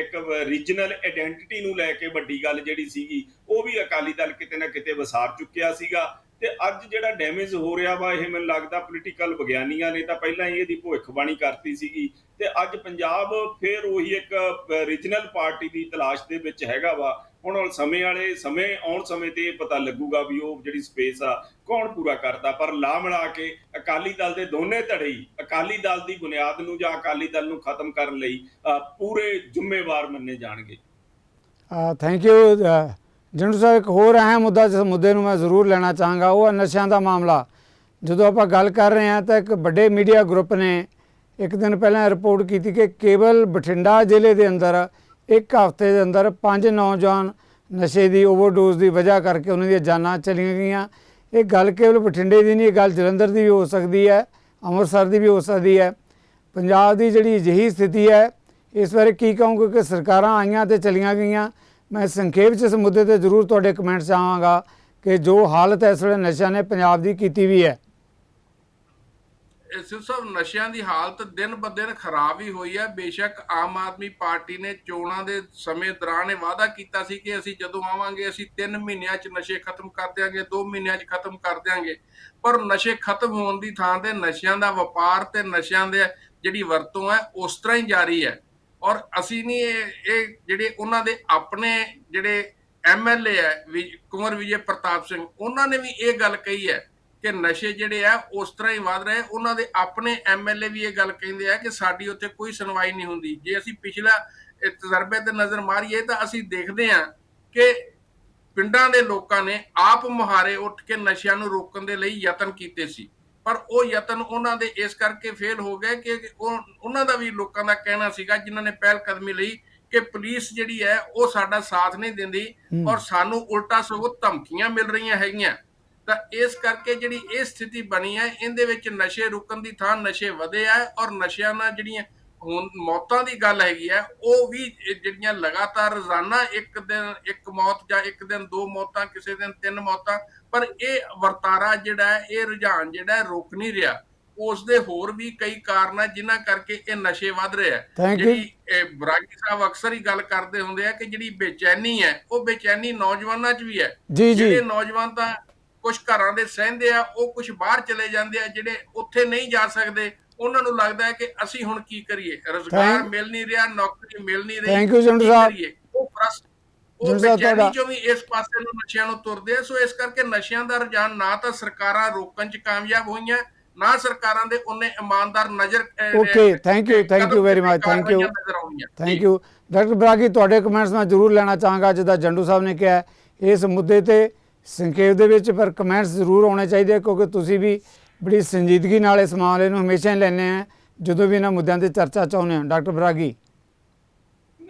ਇੱਕ ਰੀਜਨਲ ਆਇਡੈਂਟੀਟੀ ਨੂੰ ਲੈ ਕੇ ਵੱਡੀ ਗੱਲ ਜਿਹੜੀ ਸੀਗੀ, ਉਹ ਵੀ ਅਕਾਲੀ ਦਲ ਕਿਤੇ ਨਾ ਕਿਤੇ ਵਸਾਰ ਚੁੱਕਿਆ ਸੀਗਾ। ਤੇ ਅੱਜ ਜਿਹੜਾ ਡੈਮੇਜ ਹੋ ਰਿਹਾ ਵਾ, ਇਹ ਮੈਨੂੰ ਲੱਗਦਾ ਪੋਲੀਟੀਕਲ ਵਿਗਿਆਨੀਆਂ ਨੇ ਤਾਂ ਪਹਿਲਾਂ ਹੀ ਇਹਦੀ ਭਵਿੱਖਬਾਣੀ ਕਰਤੀ ਸੀਗੀ। ਤੇ ਅੱਜ ਪੰਜਾਬ ਫੇਰ ਉਹੀ ਇੱਕ ਰੀਜਨਲ ਪਾਰਟੀ ਦੀ ਤਲਾਸ਼ ਦੇ ਵਿੱਚ ਹੈਗਾ ਵਾ। ਹੁਣ ਉਹ ਸਮੇਂ ਵਾਲੇ, ਸਮੇਂ ਆਉਣ ਸਮੇਂ ਤੇ ਪਤਾ ਲੱਗੂਗਾ ਵੀ ਉਹ ਜਿਹੜੀ ਸਪੇਸ ਆ, ਕੌਣ ਪੂਰਾ ਕਰਦਾ। ਪਰ ਲਾ ਮਿਲਾ ਕੇ ਅਕਾਲੀ ਦਲ ਦੇ ਦੋਨੇ ਧੜੇ, ਅਕਾਲੀ ਦਲ ਦੀ ਬੁਨਿਆਦ ਨੂੰ ਜਾਂ ਅਕਾਲੀ ਦਲ ਨੂੰ ਖਤਮ ਕਰਨ ਲਈ ਪੂਰੇ ਜ਼ਿੰਮੇਵਾਰ ਮੰਨੇ ਜਾਣਗੇ। ਥੈਂਕ ਯੂ ਜੰਡੂ ਸਾਹਿਬ, ਇੱਕ ਹੋਰ ਅਹਿਮ ਮੁੱਦਾ ਜਿਸ ਮੁੱਦੇ ਨੂੰ ਮੈਂ ਜ਼ਰੂਰ ਲੈਣਾ ਚਾਹਾਂਗਾ, ਉਹ ਹੈ ਨਸ਼ਿਆਂ ਦਾ ਮਾਮਲਾ। ਜਦੋਂ ਆਪਾਂ ਗੱਲ ਕਰ ਰਹੇ ਹਾਂ ਤਾਂ ਇੱਕ ਵੱਡੇ ਮੀਡੀਆ ਗਰੁੱਪ ਨੇ ਇੱਕ ਦਿਨ ਪਹਿਲਾਂ ਰਿਪੋਰਟ ਕੀਤੀ ਕਿ ਕੇਵਲ ਬਠਿੰਡਾ ਜ਼ਿਲ੍ਹੇ ਦੇ ਅੰਦਰ ਇੱਕ ਹਫ਼ਤੇ ਦੇ ਅੰਦਰ ਪੰਜ ਨੌਜਵਾਨ ਨਸ਼ੇ ਦੀ ਓਵਰਡੋਜ਼ ਦੀ ਵਜ੍ਹਾ ਕਰਕੇ ਉਹਨਾਂ ਦੀਆਂ ਜਾਨਾਂ ਚਲੀਆਂ ਗਈਆਂ। ਇਹ ਗੱਲ ਕੇਵਲ ਬਠਿੰਡੇ ਦੀ ਨਹੀਂ, ਇਹ ਗੱਲ ਜਲੰਧਰ ਦੀ ਵੀ ਹੋ ਸਕਦੀ ਹੈ, ਅੰਮ੍ਰਿਤਸਰ ਦੀ ਵੀ ਹੋ ਸਕਦੀ ਹੈ। ਪੰਜਾਬ ਦੀ ਜਿਹੜੀ ਅਜਿਹੀ ਸਥਿਤੀ ਹੈ, ਇਸ ਬਾਰੇ ਕੀ ਕਹੋਗੇ ਕਿ ਸਰਕਾਰਾਂ ਆਈਆਂ ਤੇ ਚਲੀਆਂ ਗਈਆਂ? ਮੈਂ ਸੰਖੇਪ ਚ ਇਸ ਮੁੱਦੇ ਤੇ ਜ਼ਰੂਰ ਤੁਹਾਡੇ ਕਮੈਂਟਸ ਆਵਾਂਗਾ ਕਿ ਜੋ ਹਾਲਤ ਇਸ ਵੇਲੇ ਨਸ਼ਿਆਂ ਨੇ ਪੰਜਾਬ ਦੀ ਕੀਤੀ ਵੀ ਹੈ। ਇਸ ਸਾਹਿਬ ਨਸ਼ਿਆਂ ਦੀ ਹਾਲਤ ਦਿਨ ਬ ਦਿਨ ਖਰਾਬ ਹੀ ਹੋਈ ਹੈ। ਬੇਸ਼ੱਕ ਆਮ ਆਦਮੀ ਪਾਰਟੀ ਨੇ ਚੋਣਾਂ ਦੇ ਸਮੇਂ ਦੌਰਾਨ ਇਹ ਵਾਅਦਾ ਕੀਤਾ ਸੀ ਕਿ ਅਸੀਂ ਜਦੋਂ ਆਵਾਂਗੇ, ਅਸੀਂ 3 ਮਹੀਨਿਆਂ 'ਚ ਨਸ਼ੇ ਖਤਮ ਕਰ ਦਿਆਂਗੇ 2 ਮਹੀਨਿਆਂ 'ਚ ਖਤਮ ਕਰ ਦਿਆਂਗੇ। ਪਰ ਨਸ਼ੇ ਖਤਮ ਹੋਣ ਦੀ ਥਾਂ ਤੇ ਨਸ਼ਿਆਂ ਦਾ ਵਪਾਰ ਤੇ ਨਸ਼ਿਆਂ ਦੇ ਜਿਹੜੀ ਵਰਤੋਂ ਹੈ, ਉਸ ਤਰ੍ਹਾਂ ਹੀ ਜਾਰੀ ਹੈ। ਔਰ ਅਸੀਂ ਨਹੀਂ ਇਹ ਇਹ ਜਿਹੜੇ ਉਹਨਾਂ ਦੇ ਆਪਣੇ ਜਿਹੜੇ ਐਮਐਲਏ ਹੈ, ਵਿ- ਵਿਜੇ ਪ੍ਰਤਾਪ ਸਿੰਘ, ਉਹਨਾਂ ਨੇ ਵੀ ਇਹ ਗੱਲ ਕਹੀ ਹੈ ਕਿ ਨਸ਼ੇ ਜਿਹੜੇ ਆ ਉਸ ਤਰ੍ਹਾਂ ਹੀ ਵਧ ਰਹੇ ਉਹਨਾਂ ਦੇ ਆਪਣੇ ਐਮਐਲਏ ਵੀ ਇਹ ਗੱਲ ਕਹਿੰਦੇ ਆ ਕਿ ਸਾਡੀ ਉੱਥੇ ਕੋਈ ਸੁਣਵਾਈ ਨਹੀਂ ਹੁੰਦੀ। ਜੇ ਅਸੀਂ ਪਿਛਲਾ ਤਜਰਬੇ ਤੇ ਨਜ਼ਰ ਮਾਰੀਏ ਤਾਂ ਅਸੀਂ ਦੇਖਦੇ ਹਾਂ ਕਿ ਪਿੰਡਾਂ ਦੇ ਲੋਕਾਂ ਨੇ ਆਪ ਮੁਹਾਰੇ ਉੱਠ ਕੇ ਨਸ਼ਿਆਂ ਨੂੰ ਰੋਕਣ ਦੇ ਲਈ ਯਤਨ ਕੀਤੇ ਸੀ। ਪਰ ਉਹ ਯਤਨ ਉਹਨਾਂ ਦੇ ਇਸ ਕਰਕੇ ਫੇਲ ਹੋ ਗਏ ਕਿ ਉਹ ਉਹਨਾਂ ਦਾ ਵੀ ਲੋਕਾਂ ਦਾ ਕਹਿਣਾ ਸੀਗਾ ਜਿਨ੍ਹਾਂ ਨੇ ਪਹਿਲ ਕਦਮੀ ਲਈ ਕਿ ਪੁਲਿਸ ਜਿਹੜੀ ਹੈ ਉਹ ਸਾਡਾ ਸਾਥ ਨਹੀਂ ਦਿੰਦੀ। ਔਰ ਸਾਨੂੰ ਉਲਟਾ ਸਗੋਂ ਧਮਕੀਆਂ ਮਿਲ ਰਹੀਆਂ ਹੈਗੀਆਂ। ਤਾਂ ਇਸ ਕਰਕੇ ਜਿਹੜੀ ਇਹ ਸਥਿਤੀ ਬਣੀ ਹੈ ਇਹਦੇ ਵਿੱਚ ਨਸ਼ੇ ਰੁਕਣ ਦੀ ਥਾਂ ਨਸ਼ੇ ਵਧੇ ਆ ਔਰ ਨਸ਼ਿਆਂ ਨਾਲ ਜਿਹੜੀਆਂ ਹੁਣ ਮੌਤਾਂ ਦੀ ਗੱਲ ਹੈਗੀ ਹੈ ਉਹ ਵੀ ਜਿਹੜੀਆਂ ਲਗਾਤਾਰ ਰੋਜ਼ਾਨਾ ਇੱਕ ਦਿਨ ਇੱਕ ਮੌਤ ਜਾਂ ਇੱਕ ਦਿਨ ਦੋ ਮੌਤਾਂ ਕਿਸੇ ਦਿਨ ਤਿੰਨ ਮੌਤਾਂ ਪਰ ਇਹ ਵਰਤਾਰਾ ਜਿਹੜਾ ਇਹ ਰੁਝਾਨ ਜਿਹੜਾ ਰੁਕ ਨਹੀਂ ਰਿਹਾ। ਉਸ ਦੇ ਹੋਰ ਵੀ ਕਈ ਕਾਰਨ ਹੈ ਜਿਨ੍ਹਾਂ ਕਰਕੇ ਇਹ ਨਸ਼ੇ ਵੱਧ ਰਹੇ ਆ. ਜਿਹੜੀ ਇਹ ਬਰਾਗੀ ਸਾਹਿਬ ਅਕਸਰ ਹੀ ਗੱਲ ਕਰਦੇ ਹੁੰਦੇ ਆ ਕਿ ਜਿਹੜੀ ਬੇਚੈਨੀ ਹੈ ਉਹ ਬੇਚੈਨੀ ਨੌਜਵਾਨਾਂ 'ਚ ਵੀ ਹੈ। ਜਿਹੜੇ ਨੌਜਵਾਨ ਤਾਂ ਕੁਝ ਘਰਾਂ ਦੇ ਸਹਿੰਦੇ ਆ ਉਹ ਕੁਝ ਬਾਹਰ ਚਲੇ ਜਾਂਦੇ ਆ ਜਿਹੜੇ ਉੱਥੇ ਨਹੀਂ ਜਾ ਸਕਦੇ ਉਹਨਾਂ ਨੂੰ ਲੱਗਦਾ ਹੈ ਕਿ ਅਸੀਂ ਹੁਣ ਕੀ ਕਰੀਏ? ਰੋਜ਼ਗਾਰ ਮਿਲ ਨਹੀਂ ਰਿਹਾ ਨੌਕਰੀ ਮਿਲ ਨਹੀਂ ਰਹੀ Thank you, ਜੰਡੂ ਸਾਹਿਬ। ਉਹ ਪ੍ਰਸ ਉਹ ਬੇਚੈਨੀ ਚੋਂ ਵੀ ਇਸ ਪਾਸੇ ਨੂੰ ਨਸ਼ਿਆਂ ਨੂੰ ਤੁਰਦੇ ਆ ਸੋ ਇਸ ਕਰਕੇ ਨਸ਼ਿਆਂ ਦਾ ਰੁਝਾਨ ਨਾ ਤਾਂ ਸਰਕਾਰਾਂ ਰੋਕਣ 'ਚ ਕਾਮਯਾਬ ਹੋਈਆਂ ਨਾ ਸਰਕਾਰਾਂ ਦੇ ਉਹਨੇ ਇਮਾਨਦਾਰ ਨਜ਼ਰ you ਕਦਮ very much, thank you. ਕਾਰਵਾਈਆਂ ਨਜ਼ਰ ਆਉਂਦੀਆਂ ਥੈਂਕ ਯੂ ਡਾਕਟਰ ਬਰਾਗੀ ਤੁਹਾਡੇ ਕਮੈਂਟਸ ਮੈਂ ਜ਼ਰੂਰ ਲੈਣਾ ਚਾਹਾਂਗਾ ਜਿੱਦਾਂ ਜੰਡੂ ਸਾਹਿਬ ਨੇ ਕਿਹਾ ਇਸ ਮੁੱਦੇ ਤੇ ਸੰਖੇਪ ਦੇ ਵਿੱਚ ਪਰ ਕਮੈਂਟਸ ਜ਼ਰੂਰ ਆਉਣੇ ਚਾਹੀਦੇ ਕਿਉਂਕਿ ਤੁਸੀਂ ਵੀ ਬੜੀ ਸੰਜੀਦਗੀ ਨਾਲ ਇਸ ਮਾਮਲੇ ਨੂੰ ਹਮੇਸ਼ਾ ਹੀ ਲੈਂਦੇ ਆ, ਜਦੋਂ ਵੀ ਇਹਨਾਂ ਮੁੱਦਿਆਂ ਤੇ ਚਰਚਾ ਚਾਹੁੰਦੇ ਆ ਡਾਕਟਰ ਬਰਾਗੀ।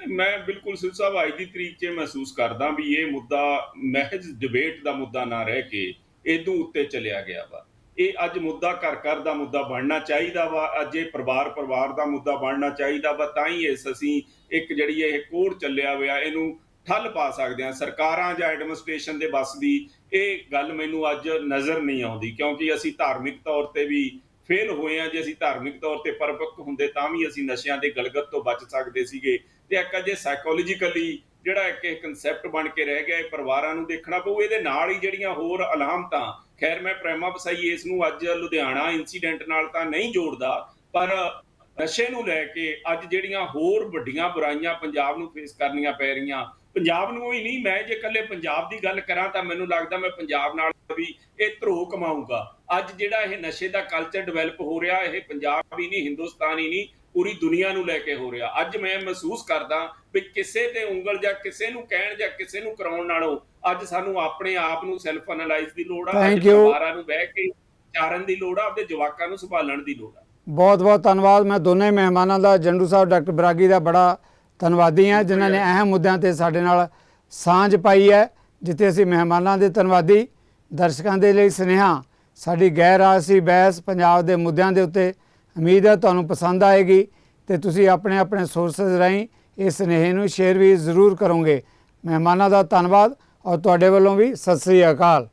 ਮੈਂ ਬਿਲਕੁਲ ਸਿੱਧ ਸਾਹਿਬ, ਅੱਜ ਦੀ ਤਰੀਕ 'ਚ ਮਹਿਸੂਸ ਕਰਦਾ ਵੀ ਇਹ ਮੁੱਦਾ ਮਹਿਜ਼ ਡਿਬੇਟ ਦਾ ਮੁੱਦਾ ਨਾ ਰਹਿ ਕੇ ਇਦੋਂ ਉੱਤੇ ਚਲਿਆ ਗਿਆ ਵਾ। ਇਹ ਅੱਜ ਮੁੱਦਾ ਘਰ ਘਰ ਦਾ ਮੁੱਦਾ ਬਣਨਾ ਚਾਹੀਦਾ ਵਾ, ਅੱਜ ਇਹ ਪਰਿਵਾਰ ਪਰਿਵਾਰ ਦਾ ਮੁੱਦਾ ਬਣਨਾ ਚਾਹੀਦਾ ਵਾ, ਤਾਂ ਹੀ ਇਸ ਅਸੀਂ ਇੱਕ ਜਿਹੜੀ ਇਹ ਕੋਡ ਚੱਲਿਆ ਹੋਇਆ, ਇਹਨੂੰ ਠੱਲ ਪਾ ਸਕਦੇ ਹਾਂ। ਸਰਕਾਰਾਂ ਜਾਂ ਐਡਮਿਨਿਸਟ੍ਰੇਸ਼ਨ ਦੇ ਬਸ ਦੀ ਇਹ ਗੱਲ ਮੈਨੂੰ ਅੱਜ ਨਜ਼ਰ ਨਹੀਂ ਆਉਂਦੀ, ਕਿਉਂਕਿ ਅਸੀਂ ਧਾਰਮਿਕ ਤੌਰ ਤੇ ਵੀ ਫੇਲ ਹੋਏ ਆ ਜੇ ਅਸੀਂ ਧਾਰਮਿਕ ਤੌਰ ਤੇ ਪਰਪੱਕ ਹੁੰਦੇ ਤਾਂ ਵੀ ਅਸੀਂ ਨਸ਼ਿਆਂ ਦੇ ਗਲਗਤ ਤੋਂ ਬਚ ਸਕਦੇ ਸੀਗੇ। ਤੇ ਇੱਕ ਅਜੇ ਸਾਈਕੋਲੋਜੀਕਲੀ ਜਿਹੜਾ ਇੱਕ ਇਹ ਕਨਸੈਪਟ ਬਣ ਕੇ ਰਹਿ ਗਿਆ, ਇਹ ਪਰਿਵਾਰਾਂ ਨੂੰ ਦੇਖਣਾ ਪਊ। ਇਹਦੇ ਨਾਲ ਹੀ ਜਿਹੜੀਆਂ ਹੋਰ ਅਲਾਮਤਾਂ, ਖੈਰ ਮੈਂ ਪ੍ਰੇਮਾ ਵਸਾਈ, ਇਸ ਨੂੰ ਅੱਜ ਲੁਧਿਆਣਾ ਇਨਸੀਡੈਂਟ ਨਾਲ ਤਾਂ ਨਹੀਂ ਜੋੜਦਾ, ਪਰ ਨਸ਼ੇ ਨੂੰ ਲੈ ਕੇ ਅੱਜ ਜਿਹੜੀਆਂ ਹੋਰ ਵੱਡੀਆਂ ਬੁਰਾਈਆਂ ਪੰਜਾਬ ਨੂੰ ਫੇਸ ਕਰਨੀਆਂ ਪੈ ਰਹੀਆਂ ਪੰਜਾਬ ਨੂੰ ਹੀ ਨਹੀਂ ਮੈਂ ਜੇ ਇਕੱਲੇ ਪੰਜਾਬ ਦੀ ਗੱਲ ਕਰਾਂ ਤਾਂ ਮੈਨੂੰ ਲੱਗਦਾ ਮੈਂ ਪੰਜਾਬ ਨਾਲ ਵੀ ਇਹ ਧਰੋ ਕਮਾਊਂਗਾ। ਅੱਜ ਜਿਹੜਾ ਇਹ ਨਸ਼ੇ ਦਾ ਕਲਚਰ ਡਿਵੈਲਪ ਹੋ ਰਿਹਾ ਇਹ ਪੰਜਾਬ ਹੀ ਨਹੀਂ ਹਿੰਦੁਸਤਾਨ ਹੀ ਨਹੀਂ ਪੂਰੀ ਦੁਨੀਆ ਨੂੰ ਲੈ ਕੇ ਹੋ ਰਿਹਾ। ਅੱਜ ਮੈਂ ਮਹਿਸੂਸ ਕਰਦਾ ਵੀ ਕਿਸੇ ਤੇ ਉਂਗਲ ਜਾਂ ਕਿਸੇ ਨੂੰ ਕਹਿਣ ਜਾਂ ਕਿਸੇ ਨੂੰ ਕਰਾਉਣ ਨਾਲੋਂ ਅੱਜ ਸਾਨੂੰ ਆਪਣੇ ਆਪ ਨੂੰ ਸੈਲਫ ਐਨਾਲਾਈਜ਼ ਦੀ ਲੋੜ ਆ ਅੱਜ. ਪਰਿਵਾਰਾਂ ਨੂੰ ਬਹਿ ਕੇ ਚਾਰਨ ਦੀ ਲੋੜ ਆ ਆਪਣੇ ਜਵਾਕਾਂ ਨੂੰ ਸੰਭਾਲਣ ਦੀ ਲੋੜ ਆ। ਬਹੁਤ ਬਹੁਤ ਧੰਨਵਾਦ। ਮੈਂ ਦੋਨੇ ਮਹਿਮਾਨਾਂ ਦਾ ਜੰਡੂ ਸਾਹਿਬ ਡਾਕਟਰ ਬਰਾਗੀ ਦਾ ਬੜਾ ਧੰਨਵਾਦੀ ਹਾਂ ਜਿਨ੍ਹਾਂ ਨੇ ਅਹਿਮ ਮੁੱਦਿਆਂ ਤੇ ਸਾਡੇ ਨਾਲ ਸਾਂਝ ਪਾਈ ਹੈ ਜਿੱਥੇ ਅਸੀਂ ਮਹਿਮਾਨਾਂ ਦੇ ਧੰਨਵਾਦੀ ਦਰਸ਼ਕਾਂ ਦੇ ਲਈ ਸੁਨੇਹਾ। ਸਾਡੀ ਗੈਰ ਰਾਜਸੀ ਬਹਿਸ ਪੰਜਾਬ ਦੇ ਮੁੱਦਿਆਂ ਦੇ ਉੱਤੇ ਉਮੀਦ ਹੈ ਤੁਹਾਨੂੰ ਪਸੰਦ ਆਏਗੀ ਤੇ ਤੁਸੀਂ ਆਪਣੇ ਆਪਣੇ ਸੋਰਸਸ ਰਾਹੀਂ ਇਸ ਸੁਨੇਹੇ ਨੂੰ ਸ਼ੇਅਰ ਵੀ ਜ਼ਰੂਰ ਕਰੋਗੇ। ਮਹਿਮਾਨਾਂ ਦਾ ਧੰਨਵਾਦ ਔਰ ਤੁਹਾਡੇ ਵੱਲੋਂ ਵੀ ਸਤਿ ਸ੍ਰੀ ਅਕਾਲ।